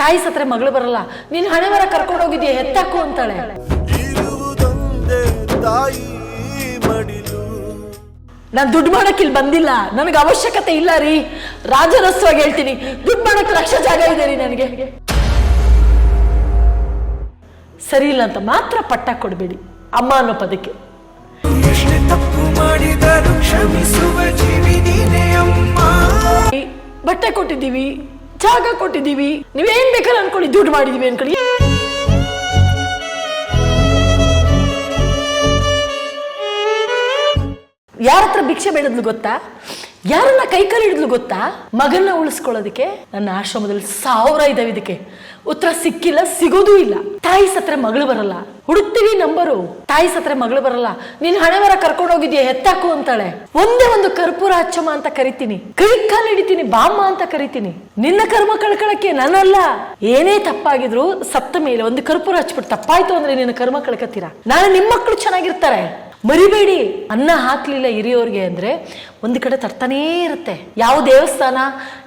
ತಾಯಿ ಸತ್ರೆ ಮಗಳು ಬರಲ್ಲ. ನೀನ್ ಹಣೆ ಬರ ಕರ್ಕೊಂಡು ಹೋಗಿದ್ಯಾ? ಹೆತ್ತಾಕು ಅಂತಾಳೆ. ತಾಯಿ ಮಡಿಲು. ನಾನ್ ದುಡ್ಡು ಮಾಡಕ್ಕೆ ಇಲ್ಲಿ ಬಂದಿಲ್ಲ. ನನಗೆ ಅವಶ್ಯಕತೆ ಇಲ್ಲ ರೀ. ರಾಜರಸ್ವಾಗಿ ಹೇಳ್ತೀನಿ. ದುಡ್ಡು ಮಾಡಕ್ಕೆ ಲಕ್ಷ ಜಾಗ ಇದೆ ರೀ ನನಗೆ. ಸರಿ ಇಲ್ಲ ಅಂತ ಮಾತ್ರ ಪಟ್ಟ ಕೊಡಬೇಡಿ. ಅಮ್ಮ ಅನ್ನೋ ಪದಕ್ಕೆ. ತಪ್ಪು ಮಾಡಿದರೂ ಕ್ಷಮಿಸುವ ಜೀವಿ ನೀನೇ ಅಮ್ಮ. ಬಟ್ಟೆ ಕೊಟ್ಟಿದ್ದೀವಿ. ಜಾಗ ಕೊಟ್ಟಿದ್ದೀವಿ. ನೀವೇನ್ ಬೇಕಾದ್ರೆ ಅನ್ಕೊಳ್ಳಿ ದುಡ್ಡು ಮಾಡಿದೀವಿ ಅನ್ಕೊಳ್ಳಿ. ಯಾರ ಹತ್ರ ಭಿಕ್ಷೆ ಬೇಡದ್ಲು ಗೊತ್ತಾ? ಯಾರನ್ನ ಕೈಕಾಲು ಹಿಡಿದ್ಲು ಗೊತ್ತಾ? ಮಗನ್ನ ಉಳಿಸ್ಕೊಳ್ಳೋದಕ್ಕೆ ನನ್ನ ಆಶ್ರಮದಲ್ಲಿ ಸಾವಿರ ಇದಾವೆ ಇದಕ್ಕೆ. ಉತ್ತರ ಸಿಕ್ಕಿಲ್ಲ, ಸಿಗೋದೂ ಇಲ್ಲ. ತಾಯಿ ಸತ್ರ ಮಗಳು ಬರಲ್ಲ. ಹುಡುಕ್ತೀವಿ ನಂಬರು. ತಾಯಿ ಸತ್ರ ಮಗಳು ಬರಲ್ಲ. ನೀನ್ ಹಣೆ ಬರ ಕರ್ಕೊಂಡು ಹೋಗಿದ್ಯಾ ಎತ್ತಾಕು ಅಂತಾಳೆ. ಒಂದೇ ಒಂದು ಕರ್ಪೂರ ಅಚ್ಚಮ್ಮ ಅಂತ ಕರಿತೀನಿ. ಕೈ ಕಾಲು ಹಿಡಿತೀನಿ, ಬಾಮ್ಮ ಅಂತ ಕರಿತೀನಿ. ನಿನ್ನ ಕರ್ಮ ಕಳ್ಕೊಳಕ್ಕೆ ನಾನಲ್ಲ ಏನೇ ತಪ್ಪಾಗಿದ್ರು ಸತ್ತ ಮೇಲೆ ಒಂದು ಕರ್ಪೂರ ಹಚ್ಬಿಟ್ಟು ತಪ್ಪಾಯ್ತು ಅಂದ್ರೆ ನಿನ್ನ ಕರ್ಮ ಕಳ್ಕತ್ತೀರಾ? ನಾನು ನಿಮ್ಮ ಮಕ್ಕಳು ಚೆನ್ನಾಗಿರ್ತಾರೆ. ಮರಿಬೇಡಿ, ಅನ್ನ ಹಾಕ್ಲಿಲ್ಲ ಹಿರಿಯೋರಿಗೆ ಅಂದ್ರೆ ಒಂದು ಕಡೆ ತರ್ತಾನೇ ಇರುತ್ತೆ. ಯಾವ ದೇವಸ್ಥಾನ?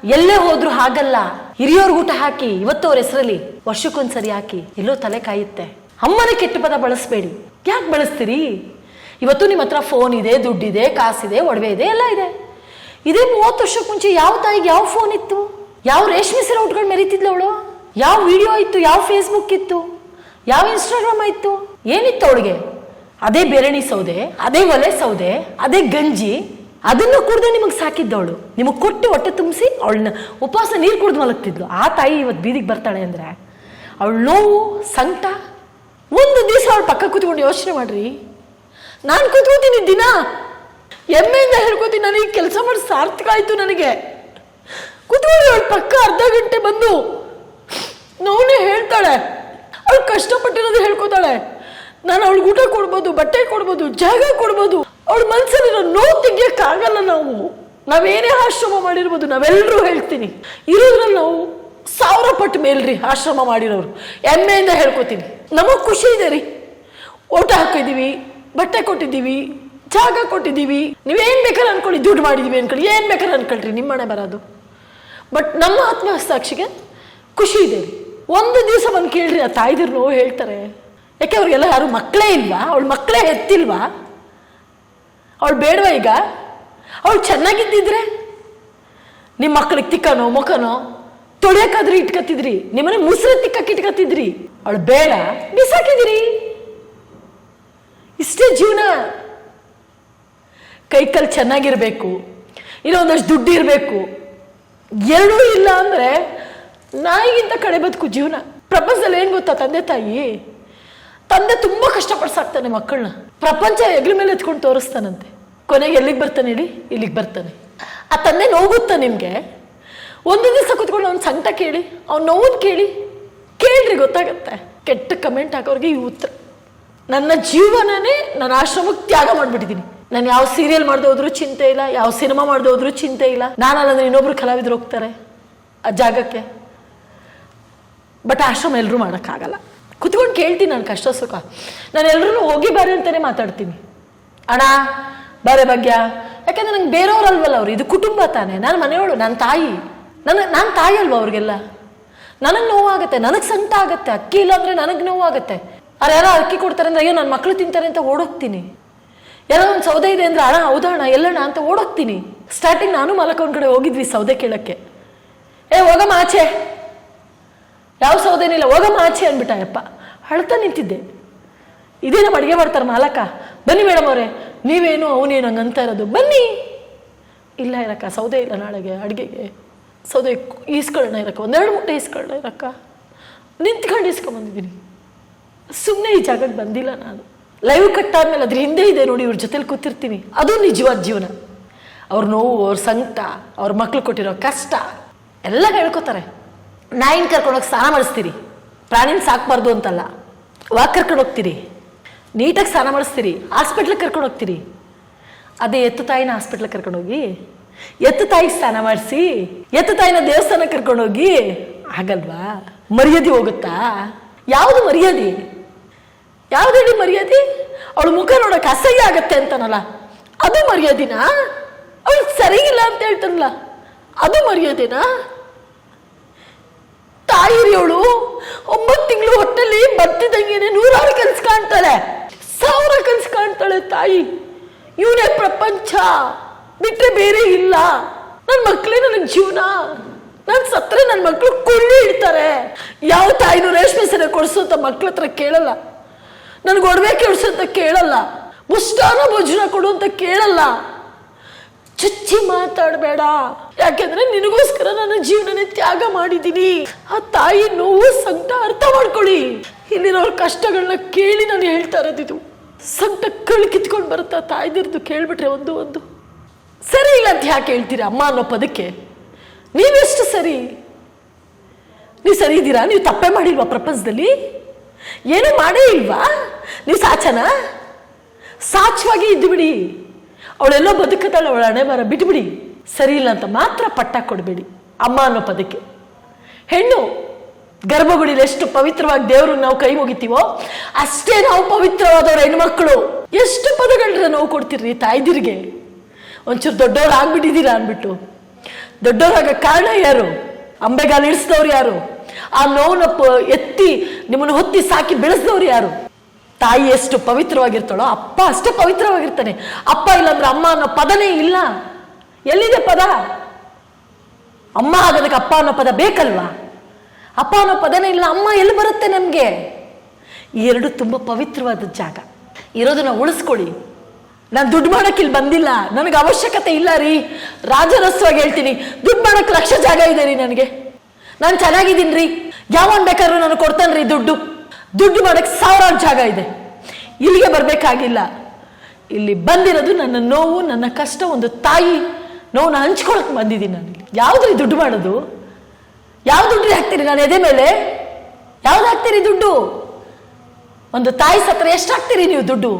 ಎಲ್ಲೇ ಹೋದ್ರು ಹಾಗಲ್ಲ. ಹಿರಿಯೋರ್ಗೆ ಊಟ ಹಾಕಿ, ಇವತ್ತು ಅವ್ರ ಹೆಸರಲ್ಲಿ ವರ್ಷಕ್ಕೊಂದ್ಸರಿ ಹಾಕಿ, ಎಲ್ಲೋ ತಲೆ ಕಾಯುತ್ತೆ. ಅಮ್ಮನ ಕೆಟ್ಟ ಪದ ಬಳಸ್ಬೇಡಿ. ಯಾಕೆ ಬಳಸ್ತೀರಿ? ಇವತ್ತು ನಿಮ್ಮ ಹತ್ರ ಫೋನ್ ಇದೆ, ದುಡ್ಡಿದೆ, ಕಾಸಿದೆ, ಒಡವೆ ಇದೆ, ಎಲ್ಲ ಇದೆ. ಇದೇ ಮೂವತ್ತು ವರ್ಷಕ್ಕೆ ಮುಂಚೆ ಯಾವ ತಾಯಿಗೆ ಯಾವ ಫೋನ್ ಇತ್ತು? ಯಾವ ರೇಷ್ಮೆ ಸೀರೆ ಉಟ್ಕೊಂಡು ಮೆರೀತಿದ್ಲು ಅವಳು? ಯಾವ ವಿಡಿಯೋ ಇತ್ತು? ಯಾವ ಫೇಸ್ಬುಕ್ ಇತ್ತು? ಯಾವ ಇನ್ಸ್ಟಾಗ್ರಾಮ್ ಇತ್ತು? ಏನಿತ್ತು ಅವಳಿಗೆ? ಅದೇ ಬೆರಣಿ ಸೌದೆ, ಅದೇ ಒಲೆ ಸೌದೆ, ಅದೇ ಗಂಜಿ, ಅದನ್ನು ಕುಡ್ದು ನಿಮಗೆ ಸಾಕಿದ್ದವಳು. ನಿಮಗೆ ಕೊಟ್ಟು ಹೊಟ್ಟೆ ತುಂಬಿಸಿ ಅವಳನ್ನ ಉಪವಾಸ ನೀರು ಕುಡ್ದು ಮಲಗ್ತಿದ್ಲು. ಆ ತಾಯಿ ಇವತ್ತು ಬೀದಿಗೆ ಬರ್ತಾಳೆ ಅಂದ್ರೆ ಅವಳು ನೋವು, ಸಂಕಟ, ಒಂದು ದಿವಸ ಅವಳು ಪಕ್ಕ ಕೂತ್ಕೊಂಡು ಯೋಚನೆ ಮಾಡ್ರಿ. ನಾನು ಕೂತ್ಕೋತೀನಿ ದಿನ. ಎಮ್ಮೆಯಿಂದ ಹೇಳ್ಕೊತೀನಿ, ನನಗೆ ಕೆಲಸ ಮಾಡಿ ಸಾರ್ಥಕ ಆಯ್ತು ನನಗೆ. ಕೂತ್ಕೊಳ್ಳಿ ಅವಳು, ಪಕ್ಕ ಅರ್ಧ ಗಂಟೆ ಬಂದು. ನೋವೇ ಹೇಳ್ತಾಳೆ. ಅವಳು ಕಷ್ಟಪಟ್ಟಿರೋದು ಹೇಳ್ಕೊತಾಳೆ. ನಾನು ಅವಳಿಗೆ ಊಟ ಕೊಡ್ಬೋದು, ಬಟ್ಟೆ ಕೊಡ್ಬೋದು, ಜಾಗ ಕೊಡ್ಬೋದು. ಅವಳ ಮನ್ಸಲ್ಲಿರೋ ನೋವು ತೆಗಿಯಕ್ಕಾಗಲ್ಲ ನಾವು. ನಾವೇನೇ ಆಶ್ರಮ ಮಾಡಿರ್ಬೋದು ನಾವೆಲ್ಲರೂ ಹೇಳ್ತೀನಿ. ಇರೋದ್ರಲ್ಲಿ ನಾವು ಸಾವಿರ ಪಟ್ಟು ಮೇಲ್ರಿ ಆಶ್ರಮ ಮಾಡಿರೋರು. ಹೆಮ್ಮೆಯಿಂದ ಹೇಳ್ಕೊತೀನಿ. ನಮಗೆ ಖುಷಿ ಇದೆ ರೀ. ಊಟ ಹಾಕಿದೀವಿ ಬಟ್ಟೆ ಕೊಟ್ಟಿದ್ದೀವಿ, ಜಾಗ ಕೊಟ್ಟಿದ್ದೀವಿ. ನೀವೇನ್ ಬೇಕಾದ್ರೆ ಅನ್ಕೊಳ್ಳಿ, ದುಡ್ಡು ಮಾಡಿದ್ದೀವಿ ಅನ್ಕೊಳ್ಳಿ, ಏನು ಬೇಕಾದ್ರೆ ಅನ್ಕೊಳ್ರಿ ನಿಮ್ಮನೆ ಬರೋದು. ಬಟ್ ನಮ್ಮ ಆತ್ಮಸಾಕ್ಷಿಗೆ ಖುಷಿ ಇದೆ ರೀ. ಒಂದು ದಿವಸ ಬಂದು ಕೇಳ್ರಿ, ಆ ತಾಯ್ದಿರು ನೋವು ಹೇಳ್ತಾರೆ. ಯಾಕೆ ಅವ್ರಿಗೆಲ್ಲ ಯಾರು ಮಕ್ಕಳೇ ಇಲ್ವಾ? ಅವಳು ಮಕ್ಕಳೇ ಹೆತ್ತಿಲ್ವಾ ಅವಳು ಬೇಡವಾ ಈಗ? ಅವಳು ಚೆನ್ನಾಗಿದ್ದಿದ್ರೆ? ನಿಮ್ಮ ಮಕ್ಕಳಿಗೆ ತಿಕ್ಕನೋ ಮುಖನೋ ತೊಳೆಯೋಕ್ಕಾದ್ರೂ ಇಟ್ಕತ್ತಿದ್ರಿ. ನಿಮ್ಮನೆ ಮುಸ್ರೆ ತಿಕ್ಕಕ್ಕೆ ಇಟ್ಕತ್ತಿದ್ರಿ. ಅವಳು ಬೇಡ. ಬಿಸಾಕಿದಿರಿ. ಇಷ್ಟೇ ಜೀವನ. ಕೈಕಲ್ ಚೆನ್ನಾಗಿರಬೇಕು. ಇಲ್ಲ ಒಂದಷ್ಟು ದುಡ್ಡು ಇರಬೇಕು ಎರಡೂ ಇಲ್ಲ ಅಂದರೆ ನಾಯಿಗಿಂತ ಕಡೆ ಬದುಕು ಜೀವನ. ಪ್ರಪಂಚದಲ್ಲಿ ಏನು ಗೊತ್ತಾ ತಂದೆ ತಾಯಿ? ತಂದೆ ತುಂಬಾ ಕಷ್ಟಪಟ್ಟು ಮಕ್ಕಳನ್ನ ಪ್ರಪಂಚ ಹೆಗ್ಲ ಮೇಲೆ ಎತ್ಕೊಂಡು ತೋರಿಸ್ತಾನಂತೆ. ಕೊನೆಗೆ ಎಲ್ಲಿಗೆ ಬರ್ತಾನೆ ಹೇಳಿ? ಇಲ್ಲಿಗೆ ಬರ್ತಾನೆ. ಆ ತಂದೆ ನೋಗುತ್ತಾ ನಿಮ್ಗೆ? ಒಂದು ದಿವಸ ಕುತ್ಕೊಂಡು ಅವ್ನ ಸಂಕಟ ಕೇಳಿ, ಅವ್ನ ನೋವನ್ ಕೇಳಿ ಕೇಳ್ರಿ ಗೊತ್ತಾಗತ್ತೆ. ಕೆಟ್ಟ ಕಮೆಂಟ್ ಹಾಕೋರಿಗೆ ಈ ಉತ್ತರ. ನನ್ನ ಜೀವನನೇ ನನ್ನ ಆಶ್ರಮಕ್ಕೆ ತ್ಯಾಗ ಮಾಡಿಬಿಟ್ಟಿದ್ದೀನಿ ನಾನು ಯಾವ ಸೀರಿಯಲ್ ಮಾಡದೆ ಹೋದ್ರೂ ಚಿಂತೆ ಇಲ್ಲ, ಯಾವ ಸಿನಿಮಾ ಮಾಡದೆ ಹೋದ್ರೂ ಚಿಂತೆ ಇಲ್ಲ. ನಾನಲ್ಲಂದ್ರೆ ಇನ್ನೊಬ್ರು ಕಲಾವಿದ್ರು ಹೋಗ್ತಾರೆ ಆ ಜಾಗಕ್ಕೆ. ಬಟ್ ಆಶ್ರಮ ಎಲ್ಲರೂ ಮಾಡೋಕ್ಕಾಗಲ್ಲ. ಕುತ್ಕೊಂಡು ಕೇಳ್ತೀನಿ ನಾನು ಕಷ್ಟ ಸುಖ. ನಾನು ಎಲ್ಲರೂ ಹೋಗಿ ಬಾರಿ ಅಂತಾನೆ ಮಾತಾಡ್ತೀನಿ. ಅಣ್ಣ, ಬಾರೆ ಭಾಗ್ಯ. ಯಾಕಂದ್ರೆ ನಂಗೆ ಬೇರೆಯವ್ರಲ್ವಲ್ಲ ಅವ್ರು. ಇದು ಕುಟುಂಬ ತಾನೆ. ನಾನು ಮನೆಯವಳು ನನ್ನ ತಾಯಿ. ನನ್ನ, ನಾನು ತಾಯಿ ಅಲ್ವಾ ಅವ್ರಿಗೆಲ್ಲ? ನನಗೆ ನೋವಾಗುತ್ತೆ, ನನಗೆ ಸಂಕಟ ಆಗುತ್ತೆ. ಅಕ್ಕಿ ಇಲ್ಲ ಅಂದರೆ ನನಗೆ ನೋವಾಗುತ್ತೆ. ಅವ್ರು ಯಾರೋ ಅಕ್ಕಿ ಕೊಡ್ತಾರೆ ಅಂದರೆ, ಅಯ್ಯೋ ನನ್ನ ಮಕ್ಕಳು ತಿಂತಾರೆ ಅಂತ ಓಡೋಗ್ತೀನಿ. ಯಾರೋ ಒಂದು ಸೌದೆ ಇದೆ ಅಂದ್ರೆ, ಅಣ್ಣ, ಹೌದಣ್ಣ, ಎಲ್ಲಣ್ಣ ಅಂತ ಓಡೋಗ್ತೀನಿ. ಸ್ಟಾರ್ಟಿಂಗ್ ನಾನು ಮಾಲಕ ಕಡೆ ಹೋಗಿದ್ವಿ ಸೌದೆ ಕೇಳೋಕ್ಕೆ. ಏ, ಹೋಗಮ್ಮ ಆಚೆ. ಯಾವ ಸೌದೇನಿಲ್ಲ ಹೋಗಮ್ಮ ಆಚೆ ಅಂದ್ಬಿಟ್ಟ ಯಪ್ಪ ಅಳ್ತಾ ನಿಂತಿದ್ದೆ. ಇದೇ ನಮ್ಮ ಅಡುಗೆ ಮಾಡ್ತಾರೆ ಮಾಲಕ? ಬನ್ನಿ ಮೇಡಮ್ ಅವರೇ, ನೀವೇನು, ಅವನೇನು ಹಂಗೆ ಅಂತ ಇರೋದು? ಬನ್ನಿ. ಇಲ್ಲ ಇರಕ್ಕ, ಸೌದೆ ಇಲ್ಲ ನಾಳೆಗೆ, ಅಡುಗೆಗೆ. ಸೌದೆ ಈಸ್ಕೊಳ್ಳೋಣ ಇರಕ್ಕ, ಒಂದೆರಡು ಮೂಟೆ ಈಸ್ಕೊಳ್ಳೋಣ ಇರಕ್ಕ. ನಿಂತ್ಕೊಂಡು ಈಸ್ಕೊಂಬಂದಿದ್ದೀನಿ ಸುಮ್ಮನೆ ಈ ಜಾಗಕ್ಕೆ ಬಂದಿಲ್ಲ ನಾನು. ಲೈವ್ ಕಟ್ಟಾದ್ಮೇಲೆ ಅದ್ರ ಹಿಂದೆ ಇದೆ ನೋಡಿ, ಇವ್ರ ಜೊತೆಲಿ ಕೂತಿರ್ತೀನಿ. ಅದು ನಿಜವಾದ ಜೀವನ. ಅವ್ರ ನೋವು, ಅವ್ರ ಸಂಕಟ, ಅವ್ರ ಮಕ್ಳು ಕೊಟ್ಟಿರೋ ಕಷ್ಟ, ಎಲ್ಲ ಹೇಳ್ಕೊತಾರೆ. ನಾಯಿನ ಕರ್ಕೊಂಡೋಗಿ ಸ್ನಾನ ಮಾಡಿಸ್ತೀರಿ. ಪ್ರಾಣಿನ ಸಾಕಬಾರ್ದು ಅಂತಲ್ಲ. ವಾಕ್ ಕರ್ಕೊಂಡು ಹೋಗ್ತೀರಿ. ನೀಟಾಗಿ ಸ್ನಾನ ಮಾಡಿಸ್ತೀರಿ. ಹಾಸ್ಪಿಟ್ಲಿಗೆ ಕರ್ಕೊಂಡು ಹೋಗ್ತೀರಿ. ಅದೇ ಎತ್ತು ತಾಯಿನ ಹಾಸ್ಪಿಟ್ಲಿಗೆ ಕರ್ಕೊಂಡೋಗಿ ಎತ್ತು ತಾಯಿಗೆ ಸ್ನಾನ ಮಾಡಿಸಿ, ಎತ್ತು ತಾಯಿನ ದೇವಸ್ಥಾನಕ್ಕೆ ಕರ್ಕೊಂಡೋಗಿ ಆಗಲ್ವಾ ಮರ್ಯಾದೆ ಹೋಗುತ್ತಾ? ಯಾವುದು ಮರ್ಯಾದೆ? ಯಾವ್ದು ಹೇಳಿ ಮರ್ಯಾದೆ? ಅವಳು ಮುಖ ನೋಡೋಕೆ ಅಸಹ್ಯ ಆಗತ್ತೆ ಅಂತಾನಲ್ಲ. ಅದು ಮರ್ಯಾದಿನಾ? ಅವಳು ಸರಿಯಿಲ್ಲ ಅಂತ ಹೇಳ್ತಾನಲ್ಲ. ಅದು ಮರ್ಯಾದೆನಾ? ತಾಯಿರಿ ಅವಳು ಒಂಬತ್ತು ತಿಂಗಳು ಹೊಟ್ಟೆಲಿ ಬರ್ತಿದ್ದಂಗೆ ನೂರಾರು ಕನ್ಸು ಕಾಣ್ತಾಳೆ. ಸಾವಿರ ಕನ್ಸು ಕಾಣ್ತಾಳೆ ತಾಯಿ. ಇವನೇ ಪ್ರಪಂಚ. ಬಿಟ್ಟರೆ ಬೇರೆ ಇಲ್ಲ. ನನ್ನ ಮಕ್ಕಳೇ ನನ್ನ ಜೀವನ. ನಾನು ಸತ್ರೆ ನನ್ನ ಮಕ್ಕಳು ಕೊಳ್ಳಿ ಇಡ್ತಾರೆ. ಯಾವ ತಾಯಿನೂ ರೇಷ್ಮೆ ಸೀರೆ ಕೊಡಿಸು ಅಂತ ಮಕ್ಳ ಹತ್ರ ಕೇಳಲ್ಲ. ನನಗೆ ಒಡವೆ ಕೇಳಿಸೋ ಅಂತ ಕೇಳಲ್ಲ. ಮುಷ್ಟಾನ ಭೋಜನ ಕೊಡು ಅಂತ ಕೇಳಲ್ಲ. ಚುಚ್ಚಿ ಮಾತಾಡಬೇಡ. ಯಾಕೆಂದ್ರೆ ನಿನಗೋಸ್ಕರ ನನ್ನ ಜೀವನನೇ ತ್ಯಾಗ ಮಾಡಿದ್ದೀನಿ. ಆ ತಾಯಿ ನೋವು ಸಂಕಟ ಅರ್ಥ ಮಾಡ್ಕೊಳ್ಳಿ. ಇಲ್ಲಿರೋರ ಕಷ್ಟಗಳನ್ನ ಕೇಳಿ ನಾನು ಹೇಳ್ತಾ ಇರೋದಿದು ಸಂಕಟ ಕಳ್ ಕಿತ್ಕೊಂಡು ಬರುತ್ತಾ ತಾಯ್ದಿರ್ದು ಕೇಳ್ಬಿಟ್ರೆ ಒಂದು ಒಂದು. ಸರಿ ಇಲ್ಲ ಅಂತ ಯಾಕೆ ಹೇಳ್ತೀರಾ ಅಮ್ಮ ಅನ್ನೋ ಪದಕ್ಕೆ? ನೀವೆಷ್ಟು ಸರಿ? ನೀವು ಸರಿ ಇದ್ದೀರಾ? ನೀವು ತಪ್ಪೇ ಮಾಡಿಲ್ವಾ ಪ್ರಪಂಚದಲ್ಲಿ? ಏನೂ ಮಾಡೇ ಇಲ್ವಾ? ನೀವು ಸಾಚನಾ? ಸಾಚವಾಗಿ ಇದ್ದು ಬಿಡಿ ಅವಳೆಲ್ಲೋ ಬದುಕುತ್ತಾಳೆ ಅವಳ ಹಣೆ ಬರ ಬಿಟ್ಬಿಡಿ. ಸರಿ ಇಲ್ಲ ಅಂತ ಮಾತ್ರ ಪಟ್ಟ ಕೊಡಬೇಡಿ. ಅಮ್ಮ ಅನ್ನೋ ಪದಕ್ಕೆ. ಹೆಣ್ಣು, ಗರ್ಭಗುಡಿಲಿ ಎಷ್ಟು ಪವಿತ್ರವಾಗಿ ದೇವ್ರಿಗೆ ನಾವು ಕೈ ಮುಗಿತೀವೋ, ಅಷ್ಟೇ ನಾವು ಪವಿತ್ರವಾದವ್ರ ಹೆಣ್ಮಕ್ಳು. ಎಷ್ಟು ಪದಗಳನ್ನ ನೋವು ಕೊಡ್ತೀರಿ ತಾಯ್ದಿರಿಗೆ. ಒಂಚೂರು ದೊಡ್ಡವ್ರು ಆಗ್ಬಿಟ್ಟಿದ್ದೀರಾ ಅಂದ್ಬಿಟ್ಟು. ದೊಡ್ಡವರಾಗ ಕಾರಣ ಯಾರು? ಅಂಬೆಗಾಲ ಇಳಿಸಿದವ್ರು ಯಾರು? ಆ ನೋವನ್ನ ಎತ್ತಿ ನಿಮ್ಮನ್ನು ಹೊತ್ತಿ ಸಾಕಿ ಬೆಳೆಸಿದವ್ರು ಯಾರು? ತಾಯಿ ಎಷ್ಟು ಪವಿತ್ರವಾಗಿರ್ತಾಳೋ ಅಪ್ಪ ಅಷ್ಟೇ ಪವಿತ್ರವಾಗಿರ್ತಾನೆ. ಅಪ್ಪ ಇಲ್ಲಾಂದ್ರೆ ಅಮ್ಮ ಅನ್ನೋ ಪದನೇ ಇಲ್ಲ. ಎಲ್ಲಿದೆ ಪದ? ಅಮ್ಮ ಆಗೋದಕ್ಕೆ ಅಪ್ಪ ಅನ್ನೋ ಪದ ಬೇಕಲ್ವಾ? ಅಪ್ಪ ಅನ್ನೋ ಪದನೇ ಇಲ್ಲ. ಅಮ್ಮ ಎಲ್ಲಿ ಬರುತ್ತೆ ನಮಗೆ? ಈ ಎರಡು ತುಂಬ ಪವಿತ್ರವಾದ ಜಾಗ. ಇರೋದನ್ನ ಉಳಿಸ್ಕೊಳ್ಳಿ. ನಾನು ದುಡ್ಡು ಮಾಡಕ್ಕೆ ಇಲ್ಲಿ ಬಂದಿಲ್ಲ. ನನಗೆ ಅವಶ್ಯಕತೆ ಇಲ್ಲ ರೀ. ರಾಜರಸ್ವಾಗಿ ಹೇಳ್ತೀನಿ. ದುಡ್ಡು ಮಾಡಕ್ಕೆ ಲಕ್ಷ ಜಾಗ ಇದೆ ರೀ ನನಗೆ. ನಾನು ಚೆನ್ನಾಗಿದ್ದೀನಿ ರೀ. ಯಾವನ್ ಬೇಕಾದ್ರೂ ನಾನು ಕೊಡ್ತಾನೆ ರೀ ದುಡ್ಡು. ದುಡ್ಡು ಮಾಡೋಕ್ಕೆ ಸಾವಿರಾರು ಜಾಗ ಇದೆ. ಇಲ್ಲಿಗೆ ಬರಬೇಕಾಗಿಲ್ಲ. ಇಲ್ಲಿ ಬಂದಿರೋದು ನನ್ನ ನೋವು, ನನ್ನ ಕಷ್ಟ, ಒಂದು ತಾಯಿ ನೋವನ್ನ ಹಂಚ್ಕೊಳಕ್ಕೆ ಬಂದಿದ್ದೀನಿ ನಾನು ಯಾವ್ದ್ರಿ ದುಡ್ಡು ಮಾಡೋದು? ಯಾವ ದುಡ್ಡು ಹಾಕ್ತೀರಿ ನಾನು ಎದೆ ಮೇಲೆ? ಯಾವ್ದು ಹಾಕ್ತೀರಿ ದುಡ್ಡು? ಒಂದು ತಾಯಿ ಸತ್ರ ಎಷ್ಟು ಹಾಕ್ತೀರಿ ನೀವು ದುಡ್ಡು?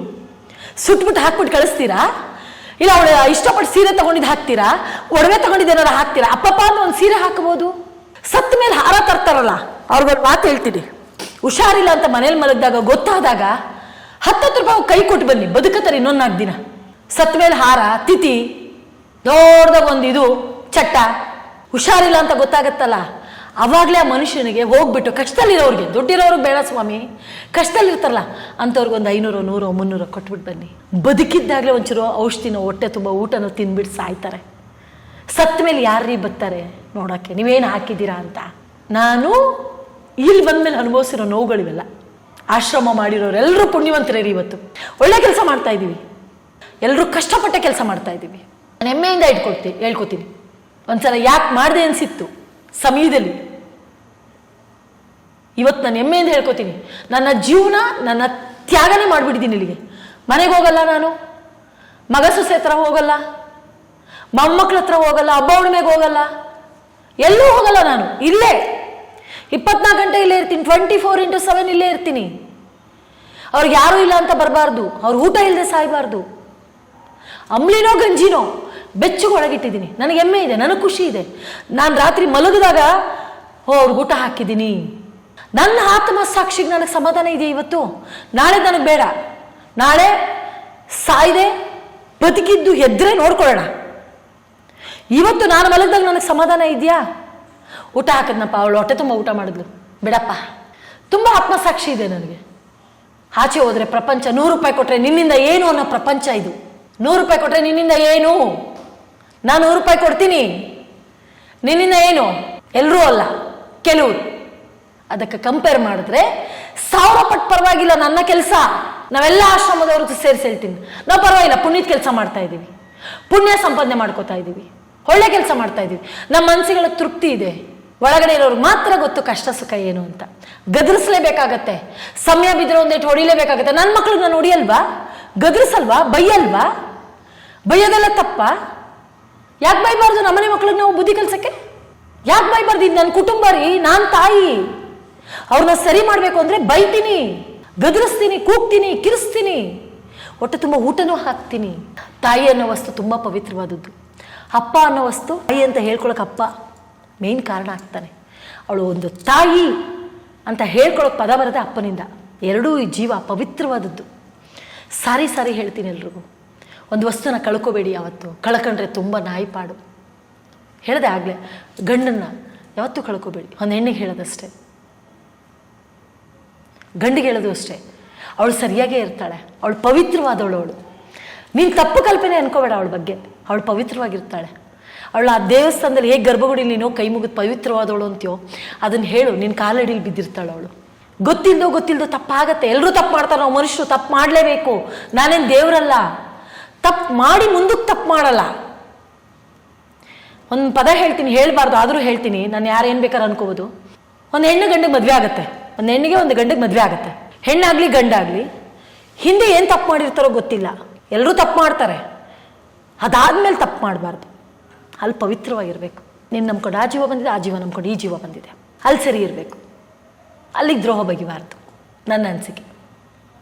ಸುಟ್ಬಿಟ್ಟು ಹಾಕ್ಬಿಟ್ಟು ಕಳಿಸ್ತೀರಾ? ಇಲ್ಲ ಅವಳು ಇಷ್ಟಪಟ್ಟು ಸೀರೆ ತಗೊಂಡಿದ್ದು ಹಾಕ್ತೀರಾ? ಒಡವೆ ತಗೊಂಡಿದ್ದು ಏನಾರು ಹಾಕ್ತೀರಾ? ಅಪ್ಪಪ್ಪ ಅಂತ ಒಂದು ಸೀರೆ ಹಾಕಬಹುದು ಸತ್ತ ಮೇಲೆ ಹಾರ ತರ್ತಾರಲ್ಲ, ಅವ್ರಿಗೊಂದು ಮಾತು ಹೇಳ್ತೀನಿ. ಹುಷಾರಿಲ್ಲ ಅಂತ ಮನೇಲಿ ಮಲಗಿದಾಗ ಗೊತ್ತಾದಾಗ ಹತ್ತತ್ತು ರೂಪಾಯಿ ಕೈ ಕೊಟ್ಟು ಬನ್ನಿ, ಬದುಕತ್ತಾರೆ ಇನ್ನೊಂದು ದಿನ. ಸತ್ ಮೇಲೆ ಹಾರ, ತಿಥಿ, ದೊಡ್ಡದಾಗ ಒಂದು ಇದು, ಚಟ್ಟ. ಹುಷಾರಿಲ್ಲ ಅಂತ ಗೊತ್ತಾಗತ್ತಲ್ಲ, ಅವಾಗಲೇ ಆ ಮನುಷ್ಯನಿಗೆ ಹೋಗ್ಬಿಟ್ಟು ಕಷ್ಟದಲ್ಲಿರೋರಿಗೆ, ದುಡ್ಡಿರೋರು ಬೇಡ ಸ್ವಾಮಿ, ಕಷ್ಟದಲ್ಲಿರ್ತಾರಲ್ಲ, ಅಂಥವ್ರಿಗೆ ಒಂದು ಐನೂರು, ನೂರು, ಮುನ್ನೂರು ಕೊಟ್ಬಿಟ್ಟು ಬನ್ನಿ. ಬದುಕಿದ್ದಾಗಲೇ ಒಂಚೂರು ಔಷಧಿನೋ, ಹೊಟ್ಟೆ ತುಂಬ ಊಟನೋ ತಿಂದ್ಬಿಟ್ಟು ಸಾಯ್ತಾರೆ. ಸತ್ತ ಮೇಲೆ ಯಾರೀ ಬರ್ತಾರೆ ನೋಡೋಕ್ಕೆ ನೀವೇನು ಹಾಕಿದ್ದೀರಾ ಅಂತ? ನಾನು ಇಲ್ಲಿ ಬಂದ್ಮೇಲೆ ಅನುಭವಿಸಿರೋ ನೋವುಗಳಿವೆಲ್ಲ. ಆಶ್ರಮ ಮಾಡಿರೋರೆಲ್ಲರೂ ಪುಣ್ಯವಂತರೇ ರೀ ಇವತ್ತು. ಒಳ್ಳೆ ಕೆಲಸ ಮಾಡ್ತಾ ಇದ್ದೀವಿ. ಎಲ್ಲರೂ ಕಷ್ಟಪಟ್ಟ ಕೆಲಸ ಮಾಡ್ತಾ ಇದ್ದೀವಿ. ನಾನು ಹೆಮ್ಮೆಯಿಂದ ಇಟ್ಕೊಳ್ತೀನಿ ಹೇಳ್ಕೊತೀನಿ. ಒಂದ್ಸಲ ಯಾಕೆ ಮಾಡಿದೆ ಅನಿಸಿತ್ತು? ಸಮಯದಲ್ಲಿ. ಇವತ್ತು ನಾನು ಹೆಮ್ಮೆಯಿಂದ ಹೇಳ್ಕೊತೀನಿ. ನನ್ನ ಜೀವನ ನನ್ನ ತ್ಯಾಗನೇ ಮಾಡಿಬಿಟ್ಟಿದ್ದೀನಿ ಇಲ್ಲಿಗೆ. ಮನೆಗೆ ಹೋಗಲ್ಲ ನಾನು. ಮಗ ಸೊಸೆ ಹತ್ರ ಹೋಗಲ್ಲ. ಮೊಮ್ಮಕ್ಳ ಹತ್ರ ಹೋಗಲ್ಲ. ಹಬ್ಬ ಹುಣ್ಣಿಮೆಗೆ ಹೋಗಲ್ಲ. ಎಲ್ಲೂ ಹೋಗಲ್ಲ ನಾನು. ಇಲ್ಲೇ. ಇಪ್ಪತ್ನಾಲ್ಕು ಗಂಟೆ ಇಲ್ಲೇ ಇರ್ತೀನಿ ಟ್ವೆಂಟಿ ಫೋರ್ ಇಂಟು ಸೆವೆನ್ ಇಲ್ಲೇ ಇರ್ತೀನಿ. ಅವ್ರಿಗೆ ಯಾರೂ ಇಲ್ಲ ಅಂತ ಬರಬಾರ್ದು, ಅವ್ರು ಊಟ ಇಲ್ಲದೆ ಸಾಯಬಾರ್ದು. ಅಂಬ್ಲಿನೋ ಗಂಜಿನೋ, ಬೆಚ್ಚಗೆ ಒಳಗಿಟ್ಟಿದ್ದೀನಿ. ನನಗೆ ಹೆಮ್ಮೆ ಇದೆ, ನನಗೆ ಖುಷಿ ಇದೆ. ನಾನು ರಾತ್ರಿ ಮಲಗಿದಾಗ, ಓ, ಅವ್ರಿಗೆ ಊಟ ಹಾಕಿದ್ದೀನಿ. ನನ್ನ ಆತ್ಮ ಸಾಕ್ಷಿಗೆ ನನಗೆ ಸಮಾಧಾನ ಇದೆ ಇವತ್ತು? ನಾಳೆ ನನಗೆ ಬೇಡ. ನಾಳೆ ಸಾಯ್ದೆ, ಬದುಕಿದ್ದು ಎದ್ರೆ ನೋಡ್ಕೊಳ್ಳೋಣ. ಇವತ್ತು ನಾನು ಮಲಗಿದಾಗ ನನಗೆ ಸಮಾಧಾನ ಇದೆಯಾ? ಊಟ ಹಾಕಿದ್ನಪ್ಪ, ಅವಳು ಹೊಟ್ಟೆ ತುಂಬ ಊಟ ಮಾಡಿದ್ಲು. ಬಿಡಪ್ಪ, ತುಂಬ ಆತ್ಮಸಾಕ್ಷಿ ಇದೆ ನನಗೆ. ಆಚೆ ಹೋದರೆ ಪ್ರಪಂಚ ನೂರು ರೂಪಾಯಿ ಕೊಟ್ಟರೆ ನಿನ್ನಿಂದ ಏನು ಅನ್ನೋ ಪ್ರಪಂಚ ಇದು. ನೂರು ರೂಪಾಯಿ ಕೊಟ್ಟರೆ ನಿನ್ನಿಂದ ಏನು? ನಾನು ನೂರು ರೂಪಾಯಿ ಕೊಡ್ತೀನಿ. ನಿನ್ನಿಂದ ಏನು? ಎಲ್ಲರೂ ಅಲ್ಲ, ಕೆಲವರು. ಅದಕ್ಕೆ ಕಂಪೇರ್ ಮಾಡಿದ್ರೆ ಸಾವಿರ ಪಟ್ಟು ಪರವಾಗಿಲ್ಲ ನನ್ನ ಕೆಲಸ. ನಾವೆಲ್ಲ ಆಶ್ರಮದವ್ರಿಗೂ ಸೇರಿಸಿ ಹೇಳ್ತೀನಿ ನಾವು ಪರವಾಗಿಲ್ಲ, ಪುಣ್ಯದ ಕೆಲಸ ಮಾಡ್ತಾ ಇದ್ದೀವಿ. ಪುಣ್ಯ ಸಂಪಾದನೆ ಮಾಡ್ಕೋತಾ ಇದ್ದೀವಿ. ಒಳ್ಳೆ ಕೆಲಸ ಮಾಡ್ತಾ ಇದ್ದೀವಿ. ನಮ್ಮ ಮನಸ್ಸಿಗಳ ತೃಪ್ತಿ ಇದೆ. ಒಳಗಡೆ ಇರೋರ್ಗೆ ಮಾತ್ರ ಗೊತ್ತು ಕಷ್ಟ ಸುಖ ಏನು ಅಂತ. ಗದರಿಸ್ಲೇಬೇಕಾಗತ್ತೆ. ಸಮಯ ಬಿದ್ದರೆ ಒಂದೇಟು ಹೊಡಿಲೇಬೇಕಾಗತ್ತೆ. ನನ್ನ ಮಕ್ಳಿಗೆ ನಾನು ಹೊಡಿಯಲ್ವಾ ಗದರಿಸಲ್ವಾ? ಬೈಯಲ್ವಾ? ಬೈಯೋದೆಲ್ಲ ತಪ್ಪ? ಯಾಕೆ ಬೈಬಾರ್ದು ನಮ್ಮನೆ ಮಕ್ಳಿಗೆ ನಾವು ಬುದ್ಧಿ ಕಲ್ಸಕ್ಕೆ? ಯಾಕೆ ಬೈಬಾರ್ದು ಇದು ನನ್ನ ಕುಟುಂಬ ರೀ, ನಾನು ತಾಯಿ? ಅವ್ರನ್ನ ಸರಿ ಮಾಡಬೇಕು ಅಂದರೆ ಬೈತೀನಿ. ಗದರಿಸ್ತೀನಿ, ಕೂಗ್ತೀನಿ, ಕಿರಿಸ್ತೀನಿ. ಒಟ್ಟು ತುಂಬ ಊಟನೂ ಹಾಕ್ತೀನಿ. ತಾಯಿ ಅನ್ನೋ ವಸ್ತು ತುಂಬ ಪವಿತ್ರವಾದದ್ದು. ಅಪ್ಪ ಅನ್ನೋ ವಸ್ತು ತಾಯಿ ಅಂತ ಹೇಳ್ಕೊಳಕ್ಕೆ ಅಪ್ಪ ಮೇನ್ ಕಾರಣ ಆಗ್ತಾನೆ. ಅವಳು ಒಂದು ತಾಯಿ ಅಂತ ಹೇಳ್ಕೊಳ್ಳೋ ಪದ ಬರದೆ ಅಪ್ಪನಿಂದ. ಎರಡೂ ಈ ಜೀವ ಪವಿತ್ರವಾದದ್ದು. ಸಾರಿ ಸಾರಿ ಹೇಳ್ತೀನಿ ಎಲ್ರಿಗೂ. ಒಂದು ವಸ್ತುನ ಕಳ್ಕೋಬೇಡಿ ಯಾವತ್ತು. ಕಳ್ಕೊಂಡ್ರೆ ತುಂಬ ನಾಯಿಪಾಡು. ಹೇಳಿದೆ ಆಗಲೇ, ಗಂಡನ್ನ ಯಾವತ್ತೂ ಕಳ್ಕೋಬೇಡಿ. ಒಂದು ಹೆಣ್ಣಿಗೆ ಹೇಳೋದಷ್ಟೇ. ಗಂಡಿಗೆ ಹೇಳೋದು ಅಷ್ಟೇ. ಅವಳು ಸರಿಯಾಗೇ ಇರ್ತಾಳೆ. ಅವಳು ಪವಿತ್ರವಾದವಳು ಅವಳು. ನೀನು ತಪ್ಪು ಕಲ್ಪನೆ ಅನ್ಕೋಬೇಡ ಅವಳ ಬಗ್ಗೆ. ಅವಳು ಪವಿತ್ರವಾಗಿರ್ತಾಳೆ. ಅವಳು ಆ ದೇವಸ್ಥಾನದಲ್ಲಿ ಹೇಗೆ ಗರ್ಭಗುಡಿ ನೀನು ಕೈ ಮುಗಿದು ಪವಿತ್ರವಾದವಳು ಅಂತೀಯೋ ಅದನ್ನು ಹೇಳು ನಿನ್ನ ಕಾಲಡಿಲಿ ಬಿದ್ದಿರ್ತಾಳೆ ಅವಳು. ಗೊತ್ತಿಲ್ದೋ ಗೊತ್ತಿಲ್ದೋ ತಪ್ಪಾಗತ್ತೆ. ಎಲ್ಲರೂ ತಪ್ಪು ಮಾಡ್ತಾರೆ. ನಾವು ಮನುಷ್ಯರು ತಪ್ಪು ಮಾಡಲೇಬೇಕು. ನಾನೇನು ದೇವರಲ್ಲ. ತಪ್ಪು ಮಾಡಿ ಮುಂದಕ್ಕೆ ತಪ್ಪು ಮಾಡಲ್ಲ. ಒಂದು ಪದ ಹೇಳ್ತೀನಿ, ಹೇಳಬಾರ್ದು, ಆದರೂ ಹೇಳ್ತೀನಿ. ನಾನು ಯಾರು ಏನು ಬೇಕಾದ್ರೆ ಅನ್ಕೋಬೋದು. ಒಂದು ಹೆಣ್ಣು ಗಂಡಿಗೆ ಮದುವೆ ಆಗುತ್ತೆ. ಒಂದು ಹೆಣ್ಣಿಗೆ ಒಂದು ಗಂಡಿಗೆ ಮದುವೆ ಆಗುತ್ತೆ. ಹೆಣ್ಣಾಗಲಿ, ಗಂಡಾಗಲಿ, ಹಿಂದೆ ಏನು ತಪ್ಪು ಮಾಡಿರ್ತಾರೋ ಗೊತ್ತಿಲ್ಲ. ಎಲ್ಲರೂ ತಪ್ಪು ಮಾಡ್ತಾರೆ. ಅದಾದ್ಮೇಲೆ ತಪ್ಪು ಮಾಡಬಾರ್ದು. ಅಲ್ಲಿ ಪವಿತ್ರವಾಗಿರಬೇಕು. ನೀನು ನಂಬ್ಕೊಂಡು ಆ ಜೀವ ಬಂದಿದೆ, ಆ ಜೀವ ನಂಬ್ಕೊಂಡು ಈ ಜೀವ ಬಂದಿದೆ. ಅಲ್ಲಿ ಸರಿ ಇರಬೇಕು. ಅಲ್ಲಿಗೆ ದ್ರೋಹ ಬಗೆಬಾರ್ದು, ನನ್ನ ಅನಿಸಿಕೆ.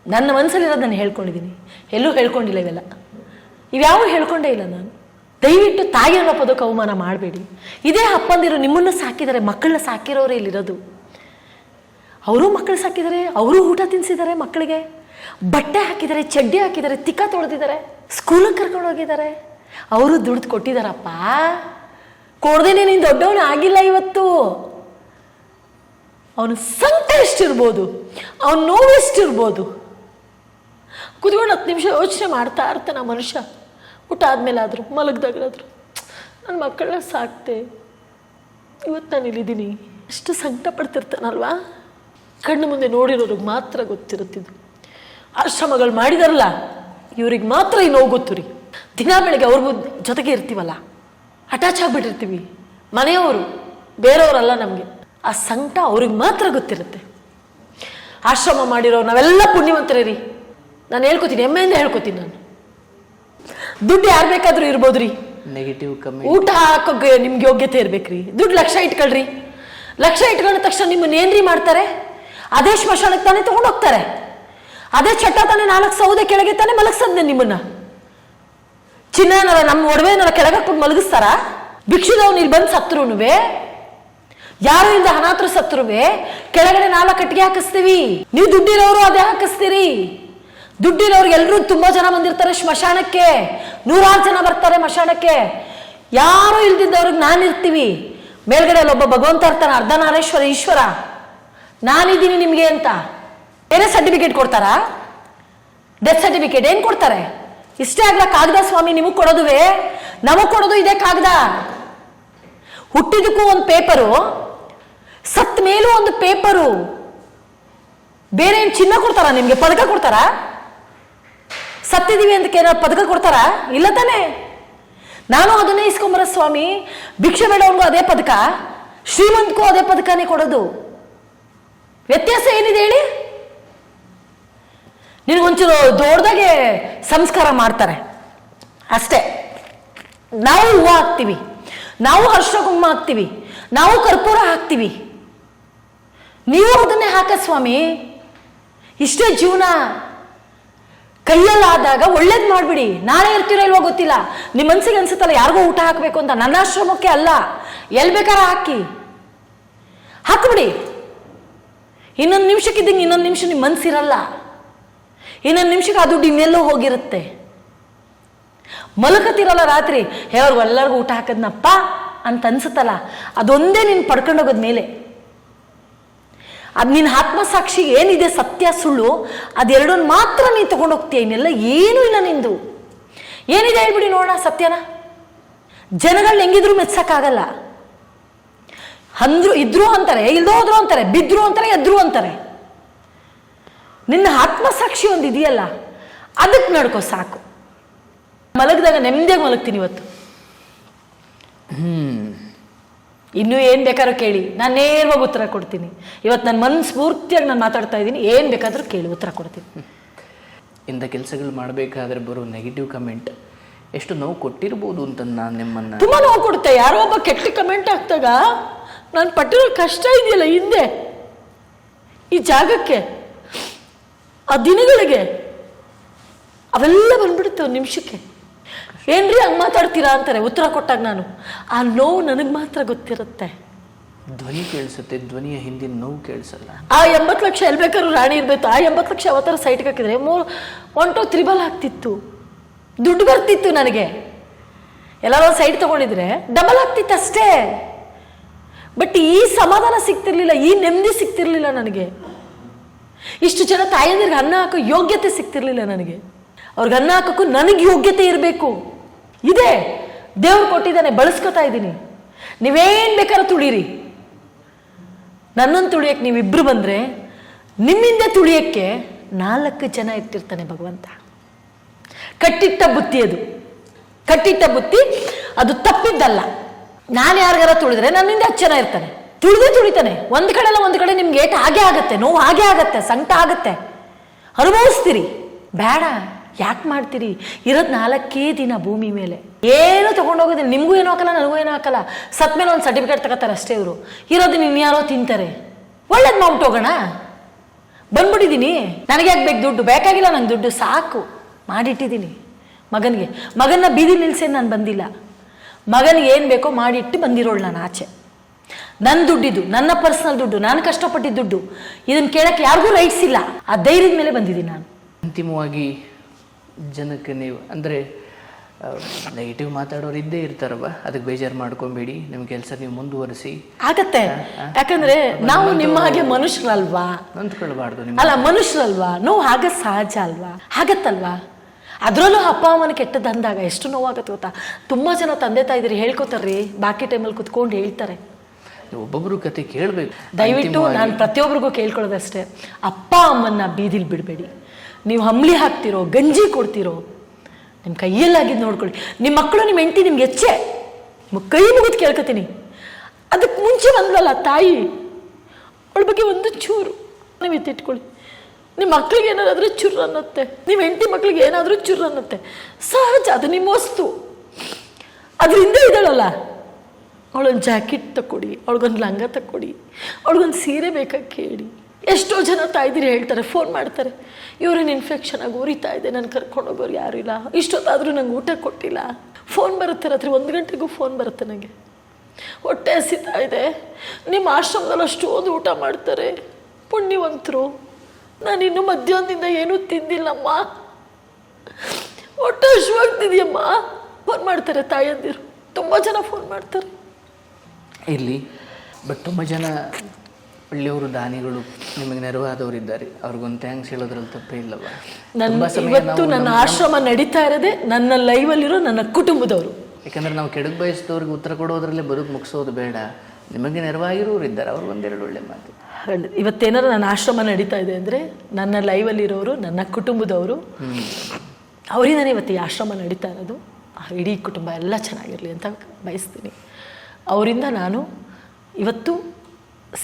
ನನ್ನ ಮನಸ್ಸಲ್ಲಿರೋದು ನಾನು ಹೇಳ್ಕೊಂಡಿದ್ದೀನಿ ಎಲ್ಲೂ ಹೇಳ್ಕೊಂಡಿಲ್ಲ ಇವೆಲ್ಲ. ಇವ್ಯಾವೂ ಹೇಳ್ಕೊಂಡೇ ಇಲ್ಲ ನಾನು. ದಯವಿಟ್ಟು ತಾಯಿ ಅನ್ನೋ ಪದಕ್ಕೆ ಅವಮಾನ ಮಾಡಬೇಡಿ. ಇದೇ ಅಪ್ಪಂದಿರು ನಿಮ್ಮನ್ನು ಸಾಕಿದ್ದಾರೆ, ಮಕ್ಕಳನ್ನ ಸಾಕಿರೋರೇ ಇಲ್ಲಿರೋದು. ಅವರು ಮಕ್ಕಳು ಸಾಕಿದ್ದಾರೆ, ಅವರು ಊಟ ತಿನ್ಸಿದ್ದಾರೆ ಮಕ್ಕಳಿಗೆ. ಬಟ್ಟೆ ಹಾಕಿದ್ದಾರೆ, ಚಡ್ಡಿ ಹಾಕಿದ್ದಾರೆ, ತಿಕ್ಕ ತೊಳೆದಿದ್ದಾರೆ ಸ್ಕೂಲಿಗೆ ಕರ್ಕೊಂಡು ಹೋಗಿದ್ದಾರೆ. ಅವರು ದುಡ್ದು ಕೊಟ್ಟಿದ್ದಾರಪ್ಪ ಕೊಡ್ದೇನೆ ನೀನು ದೊಡ್ಡವನು ಆಗಿಲ್ಲ ಇವತ್ತು. ಅವನು ಸಂಕಟ ಎಷ್ಟಿರ್ಬೋದು, ಅವನ ನೋವು ಎಷ್ಟಿರ್ಬೋದು. ಕುತ್ಕೊಂಡು ಹತ್ತು ನಿಮಿಷ ಯೋಚನೆ ಮಾಡ್ತಾ ಇರ್ತಾನೆ ಮನುಷ್ಯ. ಊಟ ಆದ್ಮೇಲೆ ಆದರೂ ಮಲಗ್ದಾಗಲಾದ್ರು. ನನ್ನ ಮಕ್ಕಳನ್ನ ಸಾಕ್ತೆ. ಇವತ್ತು ನಾನು ಇಲ್ಲಿದ್ದೀನಿ. ಎಷ್ಟು ಸಂಕಟ ಪಡ್ತಿರ್ತಾನಲ್ವಾ? ಕಣ್ಣು ಮುಂದೆ ನೋಡಿರೋರಿಗೆ ಮಾತ್ರ ಗೊತ್ತಿರುತ್ತಿದ್ದು ಆಶ್ರಮಗಳು ಮಾಡಿದಾರಲ್ಲ, ಇವ್ರಿಗೆ ಮಾತ್ರ ಈ ನೋವು ಗೊತ್ತು ರೀ. ದಿನ ಬೆಳಗ್ಗೆ ಅವ್ರಿಗೂ ಜೊತೆಗೆ ಇರ್ತೀವಲ್ಲ ಅಟ್ಯಾಚ್ ಆಗಿಬಿಟ್ಟಿರ್ತೀವಿ. ಮನೆಯವರು ಬೇರೆಯವರಲ್ಲ ನಮಗೆ. ಆ ಸಂಕಟ ಅವ್ರಿಗೆ ಮಾತ್ರ ಗೊತ್ತಿರುತ್ತೆ. ಆಶ್ರಮ ಮಾಡಿರೋ ನಾವೆಲ್ಲ ಪುಣ್ಯವಂತರೇ ರೀ ನಾನು ಹೇಳ್ಕೊತೀನಿ ಹೆಮ್ಮೆಯಿಂದ ಹೇಳ್ಕೊತೀನಿ ನಾನು. ದುಡ್ಡು ಯಾರು ಬೇಕಾದರೂ ಇರ್ಬೋದು ರೀ ನೆಗೆಟಿವ್ ಕಮ್ಮಿ ಊಟ ಹಾಕೋಕೆ ನಿಮ್ಗೆ ಯೋಗ್ಯತೆ ಇರ್ಬೇಕ್ರಿ. ದುಡ್ಡು ಲಕ್ಷ ಇಟ್ಕೊಳ್ರಿ. ಲಕ್ಷ ಇಟ್ಕೊಂಡ ತಕ್ಷಣ ನಿಮ್ಮನ್ನ ಏನ್ರಿ ಮಾಡ್ತಾರೆ? ಅದೇ ಸ್ಮಶಾನಕ್ಕೆ ತಾನೇ ತಗೊಂಡೋಗ್ತಾರೆ ಅದೇ ಚಟ್ಟ ತಾನೇ ನಾಲ್ಕು ಸೌದೆ ಕೆಳಗೆ ತಾನೇ ಮಲಗಿಸದ್ನೆ ನಿಮ್ಮನ್ನ. ಚಿನ್ನ ಏನಾರ ನಮ್ಮ ಒಡವೆನರ ಕೆಳಗಾಕೊಂಡು ಮಲಗಿಸ್ತಾರ? ಭಿಕ್ಷುದವ್ನು ಇಲ್ಲಿ ಬಂದು ಸತ್ರುನುವೆ ಯಾರು ಇಲ್ಲದ ಅನಾಥರು ಸತ್ರುವೆ ಕೆಳಗಡೆ ನಾಲ್ಕು ಕಟ್ಟಿಗೆ ಹಾಕಿಸ್ತೀವಿ. ನೀವು ದುಡ್ಡಿರೋರು ಅದೇ ಹಾಕಿಸ್ತೀರಿ. ದುಡ್ಡಿರೋರು ಎಲ್ಲರೂ ತುಂಬಾ ಜನ ಬಂದಿರ್ತಾರೆ ಸ್ಮಶಾನಕ್ಕೆ. ನೂರಾರು ಜನ ಬರ್ತಾರೆ ಸ್ಮಶಾನಕ್ಕೆ. ಯಾರು ಇಲ್ದಿದ್ದವ್ರಿಗೆ ನಾನು ಇರ್ತೀವಿ ಮೇಲ್ಗಡೆ ಅಲ್ಲೊಬ್ಬ ಭಗವಂತ ಇರ್ತಾನೆ, ಅರ್ಧನಾರೇಶ್ವರ, ಈಶ್ವರ. ನಾನಿದ್ದೀನಿ ನಿಮಗೆ ಅಂತ. ಏನೇ ಸರ್ಟಿಫಿಕೇಟ್ ಕೊಡ್ತಾರಾ? ಡೆತ್ ಸರ್ಟಿಫಿಕೇಟ್ ಏನು ಕೊಡ್ತಾರೆ? ಇಷ್ಟೇ ಆಗ್ಲ ಕಾಗದ ಸ್ವಾಮಿ ನಿಮಗೆ ಕೊಡೋದುವೆ? ನಮಗೆ ಕೊಡೋದು ಇದೇ ಕಾಗದ. ಹುಟ್ಟಿದಕ್ಕೂ ಒಂದು ಪೇಪರು, ಸತ್ ಮೇಲೂ ಒಂದು ಪೇಪರು. ಬೇರೆ ಏನು ಚಿನ್ನ ಕೊಡ್ತಾರ ನಿಮಗೆ? ಪದಕ ಕೊಡ್ತಾರಾ? ಸತ್ತಿದೀವಿ ಅಂತ ಏನಾದ್ರು ಪದಕ ಕೊಡ್ತಾರಾ? ಇಲ್ಲ ತಾನೇ. ನಾನು ಅದನ್ನೇ ಇಸ್ಕೊಂಬರ ಸ್ವಾಮಿ. ಭಿಕ್ಷೆ ಬೇಡವನ್ಗೂ ಅದೇ ಪದಕ. ಶ್ರೀಮಂತಕ್ಕೂ ಅದೇ ಪದಕನೇ ಕೊಡೋದು. ವ್ಯತ್ಯಾಸ ಏನಿದೆ ಹೇಳಿ? ನಿನಗೊಂಚೂರು ದೊಡ್ಡದಾಗೆ ಸಂಸ್ಕಾರ ಮಾಡ್ತಾರೆ. ಅಷ್ಟೇ. ನಾವು ಹೂವು ಹಾಕ್ತೀವಿ. ನಾವು ಹರ್ಷ ಕುಂಕುಮ ಹಾಕ್ತೀವಿ. ನಾವು ಕರ್ಪೂರ ಹಾಕ್ತೀವಿ. ನೀವು ಅದನ್ನೇ ಹಾಕ ಸ್ವಾಮಿ. ಇಷ್ಟೇ ಜೀವನ. ಕೈಯಲ್ಲಾದಾಗ ಒಳ್ಳೇದು ಮಾಡ್ಬಿಡಿ. ನಾಳೆ ಇರ್ತೀರೋ ಇಲ್ವೋ ಗೊತ್ತಿಲ್ಲ. ನಿಮ್ಮ ಮನ್ಸಿಗೆ ಅನ್ಸುತ್ತಲ್ಲ ಯಾರಿಗೂ ಊಟ ಹಾಕಬೇಕು ಅಂತ. ನನ್ನ ಆಶ್ರಮಕ್ಕೆ ಅಲ್ಲ. ಎಲ್ಲಿ ಬೇಕಾರ ಹಾಕಿ. ಹಾಕಿಬಿಡಿ. ಇನ್ನೊಂದು ನಿಮಿಷಕ್ಕಿದ್ದಂಗೆ ಇನ್ನೊಂದು ನಿಮಿಷ ನಿಮ್ಮ ಮನ್ಸಿರಲ್ಲ. ಇನ್ನೊಂದು ನಿಮಿಷಕ್ಕೆ ಆ ದುಡ್ಡು ಇನ್ನೆಲ್ಲೋ ಹೋಗಿರುತ್ತೆ. ಮಲಕತ್ತಿರಲ್ಲ ರಾತ್ರಿ. ಹೇಳೋರ್ಗು ಎಲ್ಲರಿಗೂ ಊಟ ಹಾಕದ್ನಪ್ಪ ಅಂತ ಅನ್ಸುತ್ತಲ್ಲ. ಅದೊಂದೇ ನೀನು ಪಡ್ಕೊಂಡೋಗೋದ ಮೇಲೆ. ಅದು ನಿನ್ನ ಆತ್ಮಸಾಕ್ಷಿ ಏನಿದೆ ಸತ್ಯ ಸುಳ್ಳು, ಅದೆರಡನ್ನ ಮಾತ್ರ ನೀನು ತಗೊಂಡೋಗ್ತೀಯ ಇನ್ನೆಲ್ಲ ಏನೂ ಇಲ್ಲ ನಿಂದು. ಏನಿದೆ ಹೇಳ್ಬಿಡಿ ನೋಡೋಣ ಸತ್ಯನ. ಜನಗಳನ್ನ ಹೆಂಗಿದ್ರು ಮೆಚ್ಚಕ್ಕಾಗಲ್ಲ ಅಂದ್ರು, ಇದ್ರು ಅಂತಾರೆ, ಇಲ್ದೋದ್ರು ಅಂತಾರೆ, ಬಿದ್ರು ಅಂತಾರೆ, ಎದ್ರು ಅಂತಾರೆ. ನಿನ್ನ ಆತ್ಮಸಾಕ್ಷಿ ಒಂದು ಇದೆಯಲ್ಲ ಅದಕ್ಕೆ ನಡ್ಕೋ ಸಾಕು. ಮಲಗಿದಾಗ ನೆಮ್ಮದಿಯಾಗಿ ಮಲಗ್ತೀನಿ ಇವತ್ತು. ಇನ್ನೂ ಏನು ಬೇಕಾದ್ರೂ ಕೇಳಿ. ನಾನು ನೇರವಾಗಿ ಉತ್ತರ ಕೊಡ್ತೀನಿ. ಇವತ್ತು ನನ್ನ ಮನಸ್ಫೂರ್ತಿಯಾಗಿ ನಾನು ಮಾತಾಡ್ತಾ ಇದ್ದೀನಿ. ಏನು ಬೇಕಾದರೂ ಕೇಳಿ ಉತ್ತರ ಕೊಡ್ತೀನಿ. ಇಂಥ ಕೆಲಸಗಳು ಮಾಡಬೇಕಾದ್ರೆ ಬರೋ ನೆಗೆಟಿವ್ ಕಮೆಂಟ್ ಎಷ್ಟು ನೋವು ಕೊಟ್ಟಿರ್ಬೋದು ಅಂತ ನಾನು ನಿಮ್ಮನ್ನು. ತುಂಬ ನೋವು ಕೊಡುತ್ತೆ. ಯಾರೋ ಒಬ್ಬ ಕೆಟ್ಟ ಕಮೆಂಟ್ ಹಾಕ್ದಾಗ ನಾನು ಪಟ್ಟಿರೋ ಕಷ್ಟ ಇದೆಯಲ್ಲ ಹಿಂದೆ. ಈ ಜಾಗಕ್ಕೆ ಆ ದಿನಗಳಿಗೆ ಅವೆಲ್ಲ ಬಂದ್ಬಿಡುತ್ತೆ ಒಂದು ನಿಮಿಷಕ್ಕೆ. ಏನ್ರಿ ಹಂಗೆ ಮಾತಾಡ್ತೀರಾ ಅಂತಾರೆ ಉತ್ತರ ಕೊಟ್ಟಾಗ ನಾನು. ಆ ನೋವು ನನಗೆ ಮಾತ್ರ ಗೊತ್ತಿರುತ್ತೆ. ಧ್ವನಿ ಕೇಳಿಸುತ್ತೆ ಧ್ವನಿಯ ಹಿಂದಿನ ನೋವು ಕೇಳಿಸಲ್ಲ. ಆ ಎಂಬತ್ತು ಲಕ್ಷ ಎಲ್ಲಿ ಬೇಕಾದ್ರೂ ರಾಣಿ ಇರಬೇಕು. ಆ ಎಂಬತ್ತು ಲಕ್ಷ ಅವತ್ತರ ಸೈಟ್ಗೆ ಹಾಕಿದ್ರೆ ಮೂರು ಒನ್ ಟು ತ್ರಿಬಲ್ ಆಗ್ತಿತ್ತು. ದುಡ್ಡು ಬರ್ತಿತ್ತು ನನಗೆ. ಎಲ್ಲರೂ ಸೈಟ್ ತಗೊಂಡಿದ್ರೆ ಡಬಲ್ ಆಗ್ತಿತ್ತು ಅಷ್ಟೇ. ಬಟ್ ಈ ಸಮಾಧಾನ ಸಿಗ್ತಿರ್ಲಿಲ್ಲ ಈ ನೆಮ್ಮದಿ ಸಿಗ್ತಿರ್ಲಿಲ್ಲ ನನಗೆ. ಇಷ್ಟು ಜನ ತಾಯಂದಿರಿಗೆ ಅನ್ನ ಹಾಕೋ ಯೋಗ್ಯತೆ ಸಿಗ್ತಿರ್ಲಿಲ್ಲ ನನಗೆ. ಅವ್ರಿಗೆ ಅನ್ನ ಹಾಕೋಕ್ಕೂ ನನಗೆ ಯೋಗ್ಯತೆ ಇರಬೇಕು. ಇದೆ. ದೇವ್ರು ಕೊಟ್ಟಿದ್ದಾನೆ, ಬಳಸ್ಕೊತಾ ಇದ್ದೀನಿ. ನೀವೇನು ಬೇಕಾದ್ರೂ ತುಳೀರಿ. ನನ್ನನ್ನು ತುಳಿಯಕ್ಕೆ ನೀವಿಬ್ರು ಬಂದ್ರೆ, ನಿಮ್ಮಿಂದ ತುಳಿಯಕ್ಕೆ ನಾಲ್ಕು ಜನ ಇರ್ತಿರ್ತಾನೆ ಭಗವಂತ. ಕಟ್ಟಿಟ್ಟ ಬುತ್ತಿ ಅದು. ಕಟ್ಟಿಟ್ಟ ಬುತ್ತಿ ಅದು ತಪ್ಪಿದ್ದಲ್ಲ. ನಾನು ಯಾರಿಗಾರ ತುಳಿದ್ರೆ ನನ್ನಿಂದ ಹತ್ತು ಜನ ಇರ್ತಾನೆ ತುಳಿದೇ ತುಳಿತಾನೆ. ಒಂದು ಕಡೆ ಅಲ್ಲ, ಒಂದು ಕಡೆ ನಿಮ್ಗೆ ಏಟ್ ಹಾಗೆ ಆಗತ್ತೆ, ನೋವು ಹಾಗೆ ಆಗತ್ತೆ, ಸಂಕಟ ಆಗತ್ತೆ. ಅನುಭವಿಸ್ತೀರಿ. ಬೇಡ. ಯಾಕೆ ಮಾಡ್ತೀರಿ? ಇರೋದು ನಾಲ್ಕೇ ದಿನ ಭೂಮಿ ಮೇಲೆ. ಏನು ತೊಗೊಂಡೋಗೋದಿಲ್ಲ ನಿಮಗೂ ಏನೂ ಹಾಕಲ್ಲ, ನನಗೂ ಏನೂ ಹಾಕಲ್ಲ. ಸತ್ ಮೇಲೆ ಒಂದು ಸರ್ಟಿಫಿಕೇಟ್ ತಗೋತಾರೆ ಅಷ್ಟೇ ಇವರು. ಇರೋದು ಇನ್ಯಾರೋ ತಿಂತಾರೆ. ಒಳ್ಳೇದು ಮಾಡ್ಬಿಟ್ಟು ಹೋಗೋಣ. ಬಂದ್ಬಿಟ್ಟಿದ್ದೀನಿ ನನಗೆ ಯಾಕೆ ಬೇಕು ದುಡ್ಡು? ಬೇಕಾಗಿಲ್ಲ ನಂಗೆ ದುಡ್ಡು, ಸಾಕು. ಮಾಡಿಟ್ಟಿದ್ದೀನಿ ಮಗನಿಗೆ. ಮಗನ ಬೀದಿ ನಿಲ್ಸೇನು ನಾನು ಬಂದಿಲ್ಲ. ಮಗನಿಗೆ ಏನು ಬೇಕೋ ಮಾಡಿಟ್ಟು ಬಂದಿರೋಳು ನಾನು ಆಚೆ. ನನ್ನ ದುಡ್ಡಿದು ನನ್ನ ಪರ್ಸನಲ್ ದುಡ್ಡು ನಾನು ಕಷ್ಟಪಟ್ಟಿದ್ದ ದುಡ್ಡು ಇದನ್ನು ಕೇಳಕ್ಕೆ ಯಾರಿಗೂ ರೈಟ್ಸ್ ಇಲ್ಲ. ಆ ಧೈರ್ಯದ ಮೇಲೆ ಬಂದಿದ್ದೀನಿ ನಾನು. ಅಂತಿಮವಾಗಿ ಜನಕ್ಕೆ ನೀವು ಅಂದರೆ ನೆಗೆಟಿವ್ ಮಾತಾಡೋರು ಇದ್ದೇ ಇರ್ತಾರವ ಅದಕ್ಕೆ ಬೇಜಾರು ಮಾಡ್ಕೊಂಬೇಡಿ. ನಿಮ್ಮ ಕೆಲಸ ನೀವು ಮುಂದುವರಿಸಿ. ಆಗತ್ತೆ. ಯಾಕಂದ್ರೆ ನಾವು ನಿಮ್ಮ ಹಾಗೆ ಮನುಷ್ಯರಲ್ವಾ? ನೊಂದ್ಕೊಳ್ಬಾರ್ದು ನಿಮ್ಮ ಅಲ್ಲ ಮನುಷ್ಯರಲ್ವಾ? ನೋವು ಆಗ ಸಹಜ ಅಲ್ವಾ? ಆಗತ್ತಲ್ವಾ? ಅದರಲ್ಲೂ ಅಪ್ಪ ಅಮ್ಮನ ಕೆಟ್ಟದ್ದು ಅಂದಾಗ ಎಷ್ಟು ನೋವಾಗತ್ತೆ ಗೊತ್ತಾ? ತುಂಬ ಜನ ತಂದೆ ತಾಯಿದ್ರು ಹೇಳ್ಕೊತಾರ್ರಿ ಬಾಕಿ ಟೈಮಲ್ಲಿ ಕುತ್ಕೊಂಡು ಹೇಳ್ತಾರೆ. ಒಬ್ಬೊಬ್ರು ಕತೆ ಕೇಳಬೇಕು. ದಯವಿಟ್ಟು ನಾನು ಪ್ರತಿಯೊಬ್ಬರಿಗೂ ಕೇಳ್ಕೊಳ್ಳೋದಷ್ಟೇ. ಅಪ್ಪ ಅಮ್ಮನ್ನ ಬೀದಿಲಿ ಬಿಡಬೇಡಿ. ನೀವು ಹಂಬ್ಲಿ ಹಾಕ್ತಿರೋ ಗಂಜಿ ಕೊಡ್ತಿರೋ ನಿಮ್ಮ ಕೈಯಲ್ಲಾಗಿದ್ದು ನೋಡ್ಕೊಳ್ಳಿ. ನಿಮ್ಮ ಮಕ್ಕಳು ನಿಮ್ಮ ಹೆಂಡತಿ ನಿಮ್ಗೆ ಹೆಚ್ಚೆ ಮ- ಕೈ ಮುಗಿದು ಕೇಳ್ಕೊತೀನಿ. ಅದಕ್ಕೆ ಮುಂಚೆ ಬಂದ್ಲಲ್ಲ ತಾಯಿ? ಅವಳ ಬಗ್ಗೆ ಒಂದು ಚೂರು ನೀವು ಎತ್ತಿಟ್ಕೊಳ್ಳಿ. ನಿಮ್ಮ ಮಕ್ಳಿಗೆ ಏನಾದರೂ ಚುರ್ ಅನ್ನತ್ತೆ. ನಿಮ್ಮ ಹೆಂಡತಿ ಮಕ್ಳಿಗೆ ಏನಾದರೂ ಚುರ್ ಅನ್ನತ್ತೆ. ಸಹಜ ಅದು ನಿಮ್ಮ ವಸ್ತು. ಅದರಿಂದ ಇದ್ದಾಳಲ್ಲ. ಅವಳೊಂದು ಜಾಕೆಟ್ ತಕ್ಕೊಡಿ ಅವಳಿಗೊಂದು ಲಂಗ ತಕ್ಕೊಡಿ ಅವಳಿಗೊಂದು ಸೀರೆ ಬೇಕಾ ಕೇಳಿ. ಎಷ್ಟೋ ಜನ ತಾಯ್ದಿರಿ ಹೇಳ್ತಾರೆ ಫೋನ್ ಮಾಡ್ತಾರೆ. ಇವ್ರೇನು ಇನ್ಫೆಕ್ಷನ್ ಆಗಿ ಉರಿತಾ ಇದೆ, ನಾನು ಕರ್ಕೊಂಡು ಹೋಗೋರು ಯಾರೂ ಇಲ್ಲ. ಇಷ್ಟೊತ್ತಾದರೂ ನಂಗೆ ಊಟ ಕೊಟ್ಟಿಲ್ಲ. ಫೋನ್ ಬರುತ್ತೆ ರಾತ್ರಿ ಒಂದು ಗಂಟೆಗೂ ಫೋನ್ ಬರುತ್ತೆ ನನಗೆ ಹೊಟ್ಟೆ ಹಸಿತಾ ಇದೆ. ನಿಮ್ಮ ಆಶ್ರಮದಲ್ಲಿ ಅಷ್ಟೊಂದು ಊಟ ಮಾಡ್ತಾರೆ. ಪುಣ್ಯವಂತರು. ನಾನು ಇನ್ನೂ ಮಧ್ಯಾಹ್ನದಿಂದ ಏನೂ ತಿಂದಿಲ್ಲಮ್ಮ. ಹೊಟ್ಟೆ ಹಶುವಾಗ್ತಿದೆಯಮ್ಮ ಫೋನ್ ಮಾಡ್ತಾರೆ ತಾಯಂದಿರು ತುಂಬ ಜನ ಫೋನ್ ಮಾಡ್ತಾರೆ. ಇರಲಿ ಬಟ್ ತುಂಬ ಜನ ಒಳ್ಳೆಯವರು ದಾನಿಗಳು ನಿಮಗೆ ನೆರವಾದವರು ಇದ್ದಾರೆ. ಅವ್ರಿಗೊಂದು ಥ್ಯಾಂಕ್ಸ್ ಹೇಳೋದ್ರಲ್ಲಿ ತಪ್ಪೇ ಇಲ್ಲವ. ಇವತ್ತು ನನ್ನ ಆಶ್ರಮ ನಡೀತಾ ಇರೋದೇ ನನ್ನ ಲೈವಲ್ಲಿರೋ ನನ್ನ ಕುಟುಂಬದವರು. ಯಾಕಂದ್ರೆ ನಾವು ಕೆಡಕ್ ಬಯಸಿದವ್ರಿಗೆ ಉತ್ತರ ಕೊಡೋದ್ರಲ್ಲೇ ಬದುಕು ಮುಗಿಸೋದು ಬೇಡ. ನಿಮಗೆ ನೆರವಾಗಿರೋರು ಇದ್ದಾರೆ. ಅವ್ರು ಒಂದೆರಡು ಒಳ್ಳೆ ಮಾತು. ಇವತ್ತೇನಾರು ನನ್ನ ಆಶ್ರಮ ನಡೀತಾ ಇದೆ ಅಂದರೆ ನನ್ನ ಲೈವಲ್ಲಿರೋರು ನನ್ನ ಕುಟುಂಬದವರು. ಅವರಿಂದನೇ ಇವತ್ತು ಈ ಆಶ್ರಮ ನಡೀತಾ ಇರೋದು. ಇಡೀ ಕುಟುಂಬ ಎಲ್ಲ ಚೆನ್ನಾಗಿರಲಿ ಅಂತ ಬಯಸ್ತೀನಿ. ಅವರಿಂದ ನಾನು ಇವತ್ತು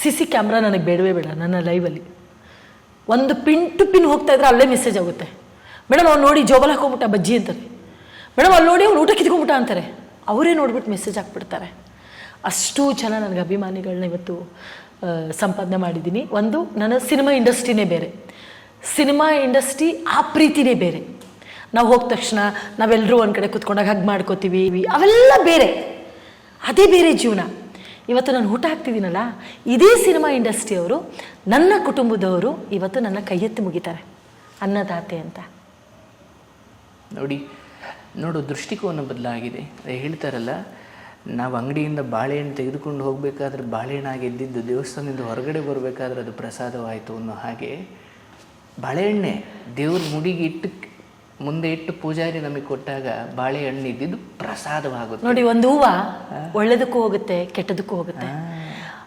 ಸಿ ಸಿ ಕ್ಯಾಮ್ರಾ ನನಗೆ ಬೇಡವೇ ಬೇಡ ನನ್ನ ಲೈವಲ್ಲಿ. ಒಂದು ಪಿನ್ ಟು ಪಿನ್ ಹೋಗ್ತಾ ಇದ್ರೆ ಅಲ್ಲೇ ಮೆಸೇಜ್ ಆಗುತ್ತೆ. ಮೇಡಮ್, ಅವ್ನು ನೋಡಿ ಜೋಬಲ್ ಹಾಕೊಂಬಿಟ್ಟ ಬಜ್ಜಿ ಅಂತಾರೆ. ಮೇಡಮ್ ಅಲ್ಲಿ ನೋಡಿ ಅವ್ನು ಊಟ ಕಿತ್ಕೊಂಬಿಟ್ಟ ಅಂತಾರೆ. ಅವರೇ ನೋಡ್ಬಿಟ್ಟು ಮೆಸೇಜ್ ಹಾಕ್ಬಿಡ್ತಾರೆ. ಅಷ್ಟು ಜನ ನನಗೆ ಅಭಿಮಾನಿಗಳನ್ನ ಇವತ್ತು ಸಂಪಾದನೆ ಮಾಡಿದ್ದೀನಿ. ಒಂದು, ನನ್ನ ಸಿನಿಮಾ ಇಂಡಸ್ಟ್ರಿನೇ ಬೇರೆ. ಸಿನಿಮಾ ಇಂಡಸ್ಟ್ರಿ ಆ ಪ್ರೀತಿನೇ ಬೇರೆ. ನಾವು ಹೋದ ತಕ್ಷಣ ನಾವೆಲ್ಲರೂ ಒಂದು ಕಡೆ ಕುತ್ಕೊಂಡಾಗ ಹಗ್ ಮಾಡ್ಕೋತೀವಿ ಅವೆಲ್ಲ ಬೇರೆ. ಅದೇ ಬೇರೆ ಜೀವನ. ಇವತ್ತು ನಾನು ಊಟ ಹಾಕ್ತಿದ್ದೀನಲ್ಲ, ಇದೇ ಸಿನಿಮಾ ಇಂಡಸ್ಟ್ರಿಯವರು, ನನ್ನ ಕುಟುಂಬದವರು ಇವತ್ತು ನನ್ನ ಕೈ ಎತ್ತಿ ಮುಗಿತಾರೆ, ಅನ್ನದಾತೆ ಅಂತ. ನೋಡಿ, ನೋಡು, ದೃಷ್ಟಿಕೋನ ಬದಲಾಗಿದೆ. ಹೇಳ್ತಾರಲ್ಲ, ನಾವು ಅಂಗಡಿಯಿಂದ ಬಾಳೆಹಣ್ಣು ತೆಗೆದುಕೊಂಡು ಹೋಗಬೇಕಾದ್ರೆ ಬಾಳೆಹಣ್ಣಾಗಿ ಎದ್ದಿದ್ದು, ದೇವಸ್ಥಾನದಿಂದ ಹೊರಗಡೆ ಬರಬೇಕಾದ್ರೆ ಅದು ಪ್ರಸಾದವಾಯಿತು ಅನ್ನೋ ಹಾಗೆ, ಬಾಳೆಹಣ್ಣೆ ದೇವ್ರ ಮುಡಿಗೆ ಇಟ್ಟು ಮುಂದೆ ಇಟ್ಟು ಪೂಜಾರಿ ನಮಗೆ ಕೊಟ್ಟಾಗ ಬಾಳೆಹಣ್ಣು ಇದ್ದಿದ್ದು ಪ್ರಸಾದವಾಗುತ್ತೆ. ನೋಡಿ ಒಂದು ಹೂವ ಒಳ್ಳೆದಕ್ಕೂ ಹೋಗುತ್ತೆ ಕೆಟ್ಟದಕ್ಕೂ ಹೋಗುತ್ತೆ.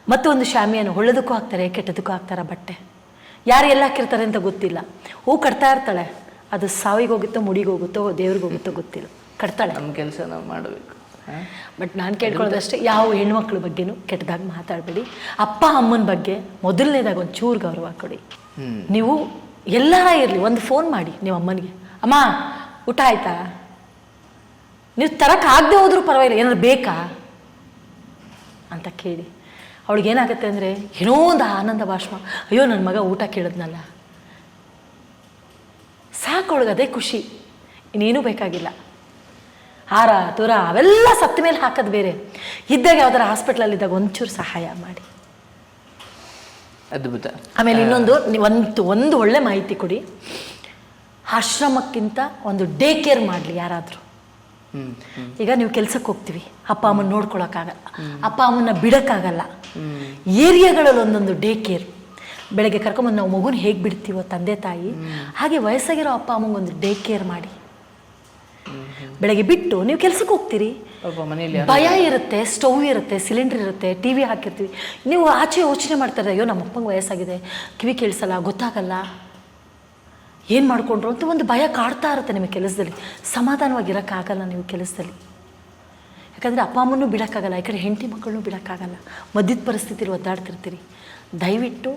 ಮತ್ತು ಒಂದು ಶಾಮಿಯನ್ನು ಒಳ್ಳೆದಕ್ಕೂ ಹಾಕ್ತಾರೆ ಕೆಟ್ಟದಕ್ಕೂ ಹಾಕ್ತಾರೆ ಬಟ್ಟೆ. ಯಾರು ಎಲ್ಲ ಹಾಕಿರ್ತಾರೆ ಅಂತ ಗೊತ್ತಿಲ್ಲ. ಹೂ ಕಟ್ತಾ ಇರ್ತಾಳೆ ಅದು ಸಾವಿಗೆ ಹೋಗುತ್ತೋ ಮುಡಿಗೆ ಹೋಗುತ್ತೋ ದೇವ್ರಿಗೆ ಹೋಗುತ್ತೋ ಗೊತ್ತಿಲ್ಲ. ಕಟ್ತಾಳೆ. ನಮ್ಮ ಕೆಲಸ ನಾವು ಮಾಡಬೇಕು. ಬಟ್ ನಾನು ಕೇಳ್ಕೊಳ್ಳೋದಷ್ಟೇ ಯಾವ ಹೆಣ್ಮಕ್ಳ ಬಗ್ಗೆನೂ ಕೆಟ್ಟದಾಗಿ ಮಾತಾಡಬೇಡಿ. ಅಪ್ಪ ಅಮ್ಮನ ಬಗ್ಗೆ ಮೊದಲನೇದಾಗ ಒಂದು ಚೂರು ಗೌರವ ಕೊಡಿ. ನೀವು ಎಲ್ಲಾರ ಇರಲಿ ಒಂದು ಫೋನ್ ಮಾಡಿ ನೀವು ಅಮ್ಮನಿಗೆ. ಅಮ್ಮ ಊಟ ಆಯ್ತಾ? ನೀವು ತರಕ್ಕಾಗದೆ ಹೋದರೂ ಪರವಾಗಿಲ್ಲ ಏನಾದ್ರು ಬೇಕಾ? ಅಂತ ಕೇಳಿ. ಅವಳಿಗೆ ಏನಾಗುತ್ತೆ ಅಂದರೆ ಏನೋ ಒಂದು ಆನಂದ ಭಾಷ್ಮ. ಅಯ್ಯೋ ನನ್ನ ಮಗ ಊಟ ಕೇಳಿದ್ನಲ್ಲ. ಸಾಕು ಅವಳಿಗೆ ಅದೇ ಖುಷಿ. ಇನ್ನೇನೂ ಬೇಕಾಗಿಲ್ಲ. ಹಾರ ತುರ ಅವೆಲ್ಲ ಸತ್ತ ಮೇಲೆ ಹಾಕೋದು ಬೇರೆ. ಇದ್ದಾಗ ಯಾವ್ದಾರ ಹಾಸ್ಪಿಟ್ಲಲ್ಲಿದ್ದಾಗ ಒಂಚೂರು ಸಹಾಯ ಮಾಡಿ. ಅದ್ಭುತ. ಆಮೇಲೆ ಇನ್ನೊಂದು ಒಂದು ಒಂದು ಒಳ್ಳೆ ಮಾಹಿತಿ ಕೊಡಿ. ಆಶ್ರಮಕ್ಕಿಂತ ಒಂದು ಡೇ ಕೇರ್ ಮಾಡಲಿ ಯಾರಾದರೂ. ಈಗ ನೀವು ಕೆಲ್ಸಕ್ಕೆ ಹೋಗ್ತೀವಿ. ಅಪ್ಪ ಅಮ್ಮನ ನೋಡ್ಕೊಳಕ್ಕಾಗಲ್ಲ. ಅಪ್ಪ ಅಮ್ಮನ ಬಿಡೋಕ್ಕಾಗಲ್ಲ. ಏರಿಯಾಗಳಲ್ಲಿ ಒಂದೊಂದು ಡೇ ಕೇರ್ ಬೆಳಗ್ಗೆ ಕರ್ಕೊಂಬಂದು ನಾವು ಮಗುನ ಹೇಗೆ ಬಿಡ್ತೀವೋ ತಂದೆ ತಾಯಿ ಹಾಗೆ ವಯಸ್ಸಾಗಿರೋ ಅಪ್ಪ ಅಮ್ಮಂಗೊಂದು ಡೇ ಕೇರ್ ಮಾಡಿ. ಬೆಳಗ್ಗೆ ಬಿಟ್ಟು ನೀವು ಕೆಲ್ಸಕ್ಕೆ ಹೋಗ್ತೀರಿ. ಭಯ ಇರುತ್ತೆ ಸ್ಟವ್ ಇರುತ್ತೆ ಸಿಲಿಂಡರ್ ಇರುತ್ತೆ ಟಿ ವಿ ಹಾಕಿರ್ತೀವಿ. ನೀವು ಆಚೆ ಯೋಚನೆ ಮಾಡ್ತಾರೆ ಅಯ್ಯೋ ನಮ್ಮ ಅಪ್ಪಂಗೆ ವಯಸ್ಸಾಗಿದೆ. ಕಿವಿ ಕೇಳಿಸಲ್ಲ ಗೊತ್ತಾಗಲ್ಲ. ಏನು ಮಾಡಿಕೊಂಡ್ರು ಅಂತ ಒಂದು ಭಯ ಕಾಡ್ತಾ ಇರುತ್ತೆ ನಿಮಗೆ ಕೆಲಸದಲ್ಲಿ. ಸಮಾಧಾನವಾಗಿ ಇರೋಕ್ಕಾಗಲ್ಲ ನೀವು ಕೆಲಸದಲ್ಲಿ. ಯಾಕಂದರೆ ಅಪ್ಪ ಅಮ್ಮನೂ ಬಿಡೋಕ್ಕಾಗಲ್ಲ ಯಾಕಂದರೆ ಹೆಂಡತಿ ಮಕ್ಕಳನ್ನೂ ಬಿಡೋಕ್ಕಾಗಲ್ಲ. ಮಧ್ಯದ ಪರಿಸ್ಥಿತಿಲಿ ಒದ್ದಾಡ್ತಿರ್ತೀರಿ. ದಯವಿಟ್ಟು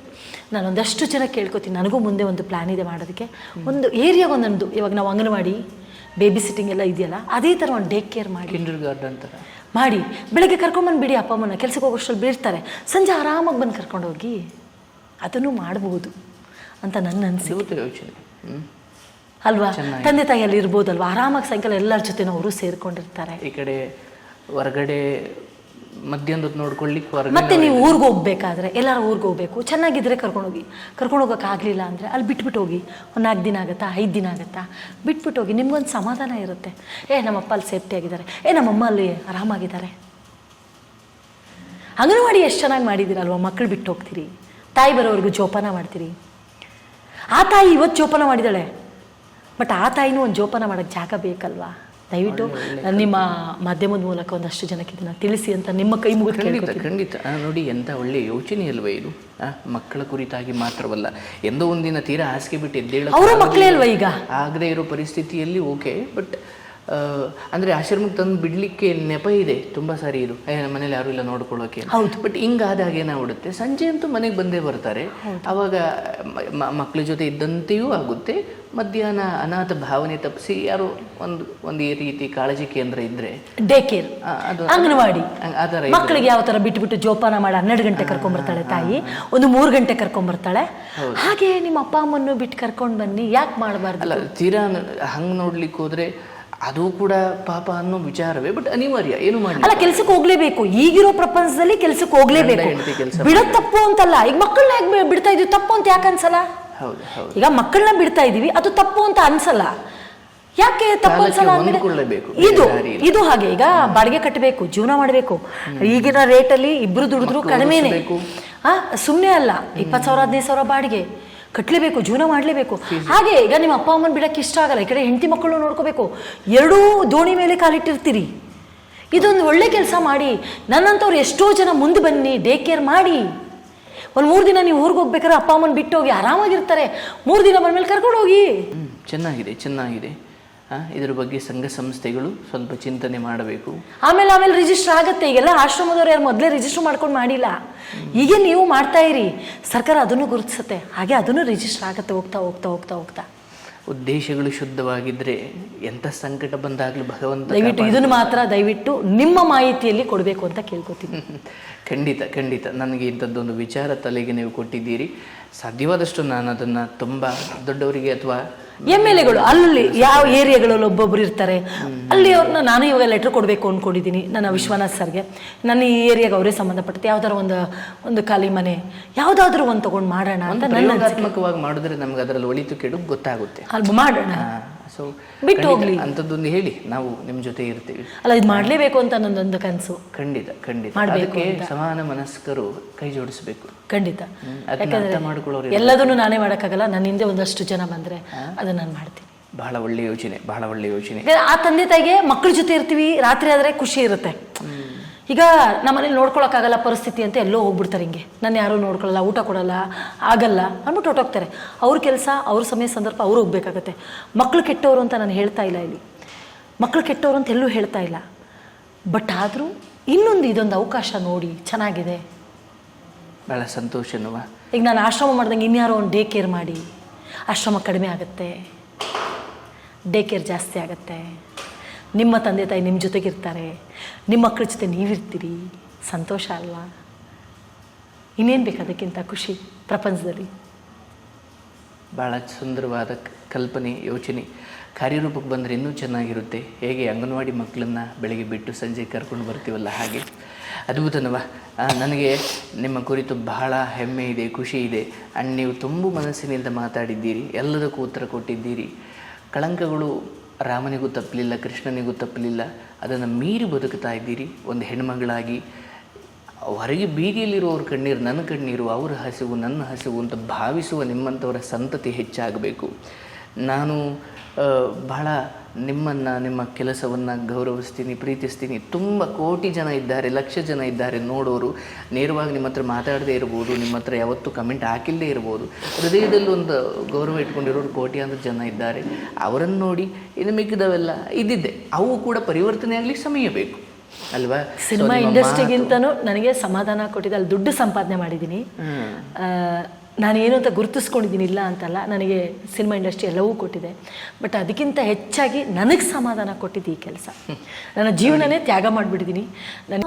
ನಾನು ಒಂದಷ್ಟು ಜನ ಕೇಳ್ಕೊತೀನಿ. ನನಗೂ ಮುಂದೆ ಒಂದು ಪ್ಲ್ಯಾನ್ ಇದೆ ಮಾಡೋದಕ್ಕೆ. ಒಂದು ಏರಿಯಾ ಒಂದೊಂದು. ಇವಾಗ ನಾವು ಅಂಗನವಾಡಿ ಬೇಬಿ ಸಿಟ್ಟಿಂಗ್ ಎಲ್ಲ ಇದೆಯಲ್ಲ ಅದೇ ಥರ ಒಂದು ಡೇ ಕೇರ್ ಮಾಡಿ. ಕಿಂಡರ್ ಗಾರ್ಡನ್ ಥರ ಮಾಡಿ. ಬೆಳಗ್ಗೆ ಕರ್ಕೊಂಬಂದು ಬಿಡಿ ಅಪ್ಪ ಅಮ್ಮನ. ಕೆಲಸಕ್ಕೆ ಹೋಗೋಷ್ಟ್ರಲ್ಲಿ ಬಿಡ್ತಾರೆ ಸಂಜೆ ಆರಾಮಾಗಿ ಬಂದು ಕರ್ಕೊಂಡೋಗಿ ಅದನ್ನು ಮಾಡಬಹುದು ಅಂತ ನನ್ನ ಅನಿಸಿಕೆ. ಯೋಚನೆ. ಅಲ್ವಾ? ತಂದೆ ತಂದೆ ತಾಯಿಯಲ್ಲಿ ಇರ್ಬೋದಲ್ವಾ? ಆರಾಮಾಗಿ ಸಾಯಂಕಾಲ ಎಲ್ಲರ ಜೊತೆ ಅವರು ಸೇರ್ಕೊಂಡಿರ್ತಾರೆ. ಈ ಕಡೆ ಹೊರಗಡೆ ಮಧ್ಯಾಹ್ನದ ನೋಡ್ಕೊಳ್ಳಿಕ್ಕೆ ಮತ್ತೆ ನೀವು ಊರಿಗೆ ಹೋಗ್ಬೇಕಾದ್ರೆ ಎಲ್ಲರೂ ಊರಿಗೆ ಹೋಗ್ಬೇಕು. ಚೆನ್ನಾಗಿದ್ರೆ ಕರ್ಕೊಂಡೋಗಿ ಕರ್ಕೊಂಡು ಆಗಲಿಲ್ಲ ಅಂದರೆ ಅಲ್ಲಿ ಬಿಟ್ಬಿಟ್ಟು ಹೋಗಿ. ಒಂದು ನಾಲ್ಕು ದಿನ ಆಗುತ್ತಾ? ಐದು ದಿನ ಆಗುತ್ತಾ? ಬಿಟ್ಬಿಟ್ಟು ಹೋಗಿ. ನಿಮ್ಗೊಂದು ಸಮಾಧಾನ ಇರುತ್ತೆ. ಏ ನಮ್ಮಪ್ಪ ಅಲ್ಲಿ ಸೇಫ್ಟಿ ಆಗಿದ್ದಾರೆ. ಏ ನಮ್ಮಮ್ಮ ಅಲ್ಲಿ ಆರಾಮಾಗಿದ್ದಾರೆ. ಅಂಗನವಾಡಿ ಎಷ್ಟು ಚೆನ್ನಾಗಿ ಮಾಡಿದ್ದೀರಲ್ವ ಮಕ್ಕಳು ಬಿಟ್ಟು ಹೋಗ್ತೀರಿ. ತಾಯಿ ಬರೋವರೆಗೂ ಜೋಪಾನ ಮಾಡ್ತೀರಿ. ಆ ತಾಯಿ ಇವತ್ತು ಜೋಪಾನ ಮಾಡಿದಾಳೆ ಬಟ್ ಆ ತಾಯಿನೂ ಒಂದು ಜೋಪಾನ ಮಾಡೋಕ್ಕೆ ಜಾಗ ಬೇಕಲ್ವಾ? ದಯವಿಟ್ಟು ನಿಮ್ಮ ಮಾಧ್ಯಮದ ಮೂಲಕ ಒಂದಷ್ಟು ಜನಕ್ಕೆ ಇದನ್ನ ತಿಳಿಸಿ ಅಂತ ನಿಮ್ಮ ಕೈ ಮುಗಿದು ಖಂಡಿತ ಖಂಡಿತ. ನೋಡಿ ಎಂಥ ಒಳ್ಳೆ ಯೋಚನೆ ಅಲ್ವೇ ಇದು? ಮಕ್ಕಳ ಕುರಿತಾಗಿ ಮಾತ್ರವಲ್ಲ ಎಂದೋ ಒಂದಿನ ತೀರಾ ಹಾಸಿಗೆ ಬಿಟ್ಟು ಎದ್ದೇಳ ಅವರ ಮಕ್ಕಳೇ ಅಲ್ವಾ ಈಗ? ಆಗದೆ ಇರೋ ಪರಿಸ್ಥಿತಿಯಲ್ಲಿ ಓಕೆ ಬಟ್ ಅಂದ್ರೆ ಆಶ್ರಮಕ್ಕೆ ತಂದು ಬಿಡಲಿಕ್ಕೆ ನೆಪ ಇದೆ ತುಂಬಾ ಸಾರಿ ಇದು. ನಮ್ಮ ಮನೇಲಿ ಯಾರು ಇಲ್ಲ ನೋಡ್ಕೊಳ್ಳೋಕೆ ಹೌದು. ಬಟ್ ಹಿಂಗಾದಾಗ ಏನಾಗ್ಬಿಡುತ್ತೆ? ಸಂಜೆ ಅಂತೂ ಮನೆಗೆ ಬಂದೇ ಬರ್ತಾರೆ. ಮ- ಮಕ್ಕಳ ಜೊತೆ ಇದ್ದಂತೆಯೂ ಆಗುತ್ತೆ. ಮಧ್ಯಾಹ್ನ ಅನಾಥ ಭಾವನೆ ತಪ್ಪಿಸಿ ಯಾರು ಒಂದು ಒಂದು ಈ ರೀತಿ ಕಾಳಜಿ ಕೇಂದ್ರ ಇದ್ರೆ ಡೇ ಕೇರ್ ಅದು ಅಂಗನವಾಡಿ. ಆ- ಥರ ಮಕ್ಕಳಿಗೆ ಯಾವ ತರ ಬಿಟ್ಟು ಬಿಟ್ಟು ಜೋಪಾನ ಮಾಡಿ ಹನ್ನೆರಡು ಗಂಟೆ ಕರ್ಕೊಂಡ್ಬರ್ತಾಳೆ ತಾಯಿ? ಒಂದು ಮೂರು ಗಂಟೆ ಕರ್ಕೊಂಡ್ಬರ್ತಾಳೆ ಹಾಗೆ ನಿಮ್ಮ ಅಪ್ಪ ಅಮ್ಮನ್ನು ಬಿಟ್ಟು ಕರ್ಕೊಂಡು ಬನ್ನಿ. ಯಾಕೆ ಮಾಡಬಾರ್ದು? ಅಲ್ಲ ತೀರಾ ಹಂಗೆ ನೋಡ್ಲಿಕ್ಕೆ ಹೋದ್ರೆ ಅದು ಕೂಡ ಪಾಪ ಅನ್ನೋ ವಿಚಾರವೇ ಬಟ್ ಅನಿವಾರ್ಯ ಏನು ಮಾಡಿ ಅಲ್ಲ ಕೆಲಸಕ್ಕೆ ಹೋಗ್ಲೇಬೇಕು. ಈಗಿರೋ ಪ್ರಪಂಚದಲ್ಲಿ ಕೆಲಸಕ್ಕೆ ಹೋಗ್ಲೇಬೇಕು. ಬಿಡೋದ್ ತಪ್ಪು ಅಂತಲ್ಲ. ಈಗ ಮಕ್ಕಳನ್ನ ಯಾಕೆ ಬಿಡ್ತಾ ಇದೀವಿ? ತಪ್ಪು ಅಂತ ಯಾಕೆ ಅನ್ಸಲ್ಲ? ಈಗ ಮಕ್ಕಳನ್ನ ಬಿಡ್ತಾ ಇದೀವಿ ಅದು ತಪ್ಪು ಅಂತ ಅನ್ಸಲ್ಲ. ಯಾಕೆ ತಪ್ಪು ಅನ್ಸಲ್ಲ ಇದು. ಇದು ಹಾಗೆ. ಈಗ ಬಾಡಿಗೆ ಕಟ್ಟಬೇಕು ಜೀವನ ಮಾಡಬೇಕು. ಈಗಿನ ರೇಟಲ್ಲಿ ಇಬ್ರು ದುಡಿದ್ರು ಕಡಿಮೆನೆ. ಸುಮ್ಮನೆ ಅಲ್ಲ. ಇಪ್ಪತ್ತು ಸಾವಿರ ಹದಿನೈದು ಸಾವಿರ ಬಾಡಿಗೆ. ಕಟ್ಟಲೇಬೇಕು ಜೀವನ ಮಾಡಲೇಬೇಕು. ಹಾಗೆ ಈಗ ನಿಮ್ಮ ಅಪ್ಪ ಅಮ್ಮನ ಬಿಡಕ್ಕೆ ಇಷ್ಟ ಆಗಲ್ಲ ಈ ಕಡೆ ಹೆಂಡತಿ ಮಕ್ಕಳು ನೋಡ್ಕೋಬೇಕು. ಎರಡೂ ದೋಣಿ ಮೇಲೆ ಕಾಲಿಟ್ಟಿರ್ತೀರಿ. ಇದೊಂದು ಒಳ್ಳೆ ಕೆಲಸ ಮಾಡಿ ನನ್ನಂಥವ್ರು ಎಷ್ಟೋ ಜನ ಮುಂದೆ ಬನ್ನಿ ಡೇ ಕೇರ್ ಮಾಡಿ. ಒಂದು ಮೂರು ದಿನ ನೀವು ಊರಿಗೆ ಹೋಗ್ಬೇಕಾದ್ರೆ ಅಪ್ಪ ಅಮ್ಮನ ಬಿಟ್ಟು ಹೋಗಿ ಆರಾಮಾಗಿರ್ತಾರೆ. ಮೂರು ದಿನ ಬಂದ್ಮೇಲೆ ಕರ್ಕೊಂಡು ಹೋಗಿ ಚೆನ್ನಾಗಿದೆ ಚೆನ್ನಾಗಿದೆ. ಇದ್ರ ಬಗ್ಗೆ ಸಂಘ ಸಂಸ್ಥೆಗಳು ಸ್ವಲ್ಪ ಚಿಂತನೆ ಮಾಡಬೇಕು. ಆಮೇಲೆ ಆಮೇಲೆ ರಿಜಿಸ್ಟರ್ ಆಗುತ್ತೆ ಈಗೆಲ್ಲ ಆಶ್ರಮದವ್ರು ಯಾರು ಮೊದಲೇ ರಿಜಿಸ್ಟರ್ ಮಾಡ್ಕೊಂಡು ಮಾಡಿಲ್ಲ. ಹೀಗೆ ನೀವು ಮಾಡ್ತಾ ಇರಿ. ಸರ್ಕಾರ ಅದನ್ನು ಗುರುತಿಸುತ್ತೆ. ಹಾಗೆ ಅದನ್ನು ರಿಜಿಸ್ಟರ್ ಆಗುತ್ತೆ ಹೋಗ್ತಾ ಹೋಗ್ತಾ ಹೋಗ್ತಾ ಹೋಗ್ತಾ. ಉದ್ದೇಶಗಳು ಶುದ್ಧವಾಗಿದ್ರೆ ಎಂಥ ಸಂಕಟ ಬಂದಾಗಲೂ ಭಗವಂತ ದಯವಿಟ್ಟು ಇದನ್ನು ಮಾತ್ರ ದಯವಿಟ್ಟು ನಿಮ್ಮ ಮಾಹಿತಿಯಲ್ಲಿ ಕೊಡಬೇಕು ಅಂತ ಕೇಳ್ಕೊತೀನಿ. ಖಂಡಿತ ಖಂಡಿತ. ನನಗೆ ಇಂಥದ್ದೊಂದು ವಿಚಾರ ತಲೆಗೆ ನೀವು ಕೊಟ್ಟಿದ್ದೀರಿ. ಸಾಧ್ಯವಾದಷ್ಟು ನಾನು ಅದನ್ನು ತುಂಬ ದೊಡ್ಡವರಿಗೆ ಅಥವಾ ಎಂ ಎಲ್ ಎಗಳು ಅಲ್ಲಿ ಯಾವ ಏರಿಯಾಗಳಲ್ಲಿ ಒಬ್ಬೊಬ್ರು ಇರ್ತಾರೆ ಅಲ್ಲಿ ಅವ್ರನ್ನ ನಾನು ಇವಾಗ ಲೆಟ್ರ್ ಕೊಡಬೇಕು ಅಂದ್ಕೊಂಡಿದ್ದೀನಿ ನನ್ನ ವಿಶ್ವನಾಥ್ ಸರ್ಗೆ. ನನ್ನ ಈ ಏರಿಯಾಗೆ ಅವರೇ ಸಂಬಂಧಪಟ್ಟೆ ಯಾವ್ದಾರ ಒಂದು ಒಂದು ಖಾಲಿ ಮನೆ ಯಾವ್ದಾದ್ರು ಒಂದು ತಗೊಂಡು ಮಾಡೋಣ ಅಂತ ನನ್ನ ಮಾಡಿದ್ರೆ ನಮ್ಗೆ ಅದರಲ್ಲಿ ಒಳಿತು ಕೆಡು ಗೊತ್ತಾಗುತ್ತೆ. ಅಲ್ಲಿ ಮಾಡೋಣ. ಸೊ ಬಿಟ್ಟು ಹೋಗ್ಲಿ. ಅಂಥದ್ದೊಂದು ಹೇಳಿ ನಾವು ನಿಮ್ಮ ಜೊತೆ ಇರ್ತೀವಿ. ಅಲ್ಲ ಇದು ಮಾಡಲೇಬೇಕು ಅಂತ ನನ್ನೊಂದು ಕನಸು. ಖಂಡಿತ ಖಂಡಿತ. ಮಾಡ್ಬೇಕು ಅದಕ್ಕೆ ಸಮಾನ ಮನಸ್ಕರು ಕೈ ಜೋಡಿಸಬೇಕು. ಖಂಡಿತ. ಯಾಕಂದ್ರೆ ಮಾಡ್ಕೊಳ್ಳೋರು ಎಲ್ಲದನ್ನು ನಾನೇ ಮಾಡೋಕ್ಕಾಗಲ್ಲ ನನ್ನ ಹಿಂದೆ ಒಂದಷ್ಟು ಜನ ಬಂದರೆ ಅದನ್ನು ನಾನು ಮಾಡ್ತೀನಿ. ಬಹಳ ಒಳ್ಳೆ ಯೋಚನೆ ಬಹಳ ಒಳ್ಳೆ ಯೋಚನೆ. ಆ ತಂದೆ ತಾಯಿಗೆ ಮಕ್ಕಳ ಜೊತೆ ಇರ್ತೀವಿ ರಾತ್ರಿ ಆದರೆ ಖುಷಿ ಇರುತ್ತೆ. ಈಗ ನಮ್ಮನೇಲಿ ನೋಡ್ಕೊಳಕ್ಕಾಗಲ್ಲ ಪರಿಸ್ಥಿತಿ ಅಂತ ಎಲ್ಲೋ ಹೋಗ್ಬಿಡ್ತಾರೆ ಹಿಂಗೆ. ನಾನು ಯಾರೂ ನೋಡ್ಕೊಳ್ಳಲ್ಲ ಊಟ ಕೊಡಲ್ಲ ಆಗಲ್ಲ ಅಂದ್ಬಿಟ್ಟು ಹೊಟ್ಟೋಗ್ತಾರೆ ಅವ್ರ ಕೆಲಸ ಅವ್ರ ಸಮಯ ಸಂದರ್ಭ ಅವ್ರು ಹೋಗ್ಬೇಕಾಗತ್ತೆ. ಮಕ್ಕಳು ಕೆಟ್ಟವರು ಅಂತ ನಾನು ಹೇಳ್ತಾ ಇಲ್ಲ ಇಲ್ಲಿ. ಮಕ್ಕಳು ಕೆಟ್ಟವರು ಅಂತ ಎಲ್ಲೂ ಹೇಳ್ತಾ ಇಲ್ಲ. ಬಟ್ ಆದರೂ ಇನ್ನೊಂದು ಇದೊಂದು ಅವಕಾಶ ನೋಡಿ ಚೆನ್ನಾಗಿದೆ. ಭಾಳ ಸಂತೋಷ ಈಗ ನಾನು ಆಶ್ರಮ ಮಾಡ್ದಂಗೆ ಇನ್ಯಾರೋ ಒಂದು ಡೇ ಕೇರ್ ಮಾಡಿ. ಆಶ್ರಮ ಕಡಿಮೆ ಆಗುತ್ತೆ. ಡೇ ಕೇರ್ ಜಾಸ್ತಿ ಆಗುತ್ತೆ. ನಿಮ್ಮ ತಂದೆ ತಾಯಿ ನಿಮ್ಮ ಜೊತೆಗಿರ್ತಾರೆ. ನಿಮ್ಮ ಮಕ್ಕಳ ಜೊತೆ ನೀವಿರ್ತೀರಿ. ಸಂತೋಷ ಅಲ್ಲ ಇನ್ನೇನು ಬೇಕು ಅದಕ್ಕಿಂತ ಖುಷಿ ಪ್ರಪಂಚದಲ್ಲಿ? ಭಾಳ ಸುಂದರವಾದ ಕಲ್ಪನೆ, ಯೋಚನೆ. ಕಾರ್ಯರೂಪಕ್ಕೆ ಬಂದರೆ ಇನ್ನೂ ಚೆನ್ನಾಗಿರುತ್ತೆ. ಹೇಗೆ ಅಂಗನವಾಡಿ ಮಕ್ಕಳನ್ನು ಬೆಳಗ್ಗೆ ಬಿಟ್ಟು ಸಂಜೆ ಕರ್ಕೊಂಡು ಬರ್ತೀವಲ್ಲ ಹಾಗೆ. ಅದ್ಭುತನವ. ನನಗೆ ನಿಮ್ಮ ಕುರಿತು ಬಹಳ ಹೆಮ್ಮೆ ಇದೆ, ಖುಷಿ ಇದೆ. ಆ್ಯಂಡ್ ನೀವು ತುಂಬ ಮನಸ್ಸಿನಿಂದ ಮಾತಾಡಿದ್ದೀರಿ. ಎಲ್ಲದಕ್ಕೂ ಉತ್ತರ ಕೊಟ್ಟಿದ್ದೀರಿ. ಕಳಂಕಗಳು ರಾಮನಿಗೂ ತಪ್ಪಲಿಲ್ಲ ಕೃಷ್ಣನಿಗೂ ತಪ್ಪಲಿಲ್ಲ ಅದನ್ನು ಮೀರಿ ಬದುಕ್ತಾ ಇದ್ದೀರಿ. ಒಂದು ಹೆಣ್ಮಗಳಾಗಿ ಹೊರಗೆ ಬೀದಿಯಲ್ಲಿರುವವ್ರ ಕಣ್ಣೀರು ನನ್ನ ಕಣ್ಣೀರು, ಅವರ ಹಸಿವು ನನ್ನ ಹಸಿವು ಅಂತ ಭಾವಿಸುವ ನಿಮ್ಮಂಥವರ ಸಂತತಿ ಹೆಚ್ಚಾಗಬೇಕು. ನಾನು ಬಹಳ ನಿಮ್ಮನ್ನು ನಿಮ್ಮ ಕೆಲಸವನ್ನು ಗೌರವಿಸ್ತೀನಿ ಪ್ರೀತಿಸ್ತೀನಿ. ತುಂಬ ಕೋಟಿ ಜನ ಇದ್ದಾರೆ ಲಕ್ಷ ಜನ ಇದ್ದಾರೆ ನೋಡೋರು. ನೇರವಾಗಿ ನಿಮ್ಮ ಹತ್ರ ಮಾತಾಡದೇ ಇರ್ಬೋದು ನಿಮ್ಮ ಹತ್ರ ಯಾವತ್ತೂ ಕಮೆಂಟ್ ಹಾಕಿಲ್ಲದೆ ಇರ್ಬೋದು. ಹೃದಯದಲ್ಲಿ ಒಂದು ಗೌರವ ಇಟ್ಕೊಂಡಿರೋರು ಕೋಟ್ಯಾಂತರ ಜನ ಇದ್ದಾರೆ. ಅವರನ್ನು ನೋಡಿ ಇನ್ನು ಮಿಕ್ಕಿದವೆಲ್ಲ ಇದ್ದಿದ್ದೆ ಅವು ಕೂಡ ಪರಿವರ್ತನೆ ಆಗಲಿಕ್ಕೆ ಸಮಯ ಬೇಕು. ಅಲ್ವಾ? ಸಿನಿಮಾ ಇಂಡಸ್ಟ್ರಿಗಿಂತನೂ ನನಗೆ ಸಮಾಧಾನ ಕೊಟ್ಟಿದೆ. ಅಲ್ಲಿ ದುಡ್ಡು ಸಂಪಾದನೆ ಮಾಡಿದ್ದೀನಿ. ಆ, ನಾನೇನು ಅಂತ ಗುರುತಿಸ್ಕೊಂಡಿದ್ದೀನಿ ಇಲ್ಲ ಅಂತಲ್ಲ ನನಗೆ ಸಿನಿಮಾ ಇಂಡಸ್ಟ್ರಿ ಎಲ್ಲವೂ ಕೊಟ್ಟಿದೆ. ಬಟ್ ಅದಕ್ಕಿಂತ ಹೆಚ್ಚಾಗಿ ನನಗೆ ಸಮಾಧಾನ ಕೊಟ್ಟಿದ್ದು ಈ ಕೆಲಸ. ನನ್ನ ಜೀವನನೇ ತ್ಯಾಗ ಮಾಡಿಬಿಟ್ಟಿದ್ದೀನಿ. ನನ್ನ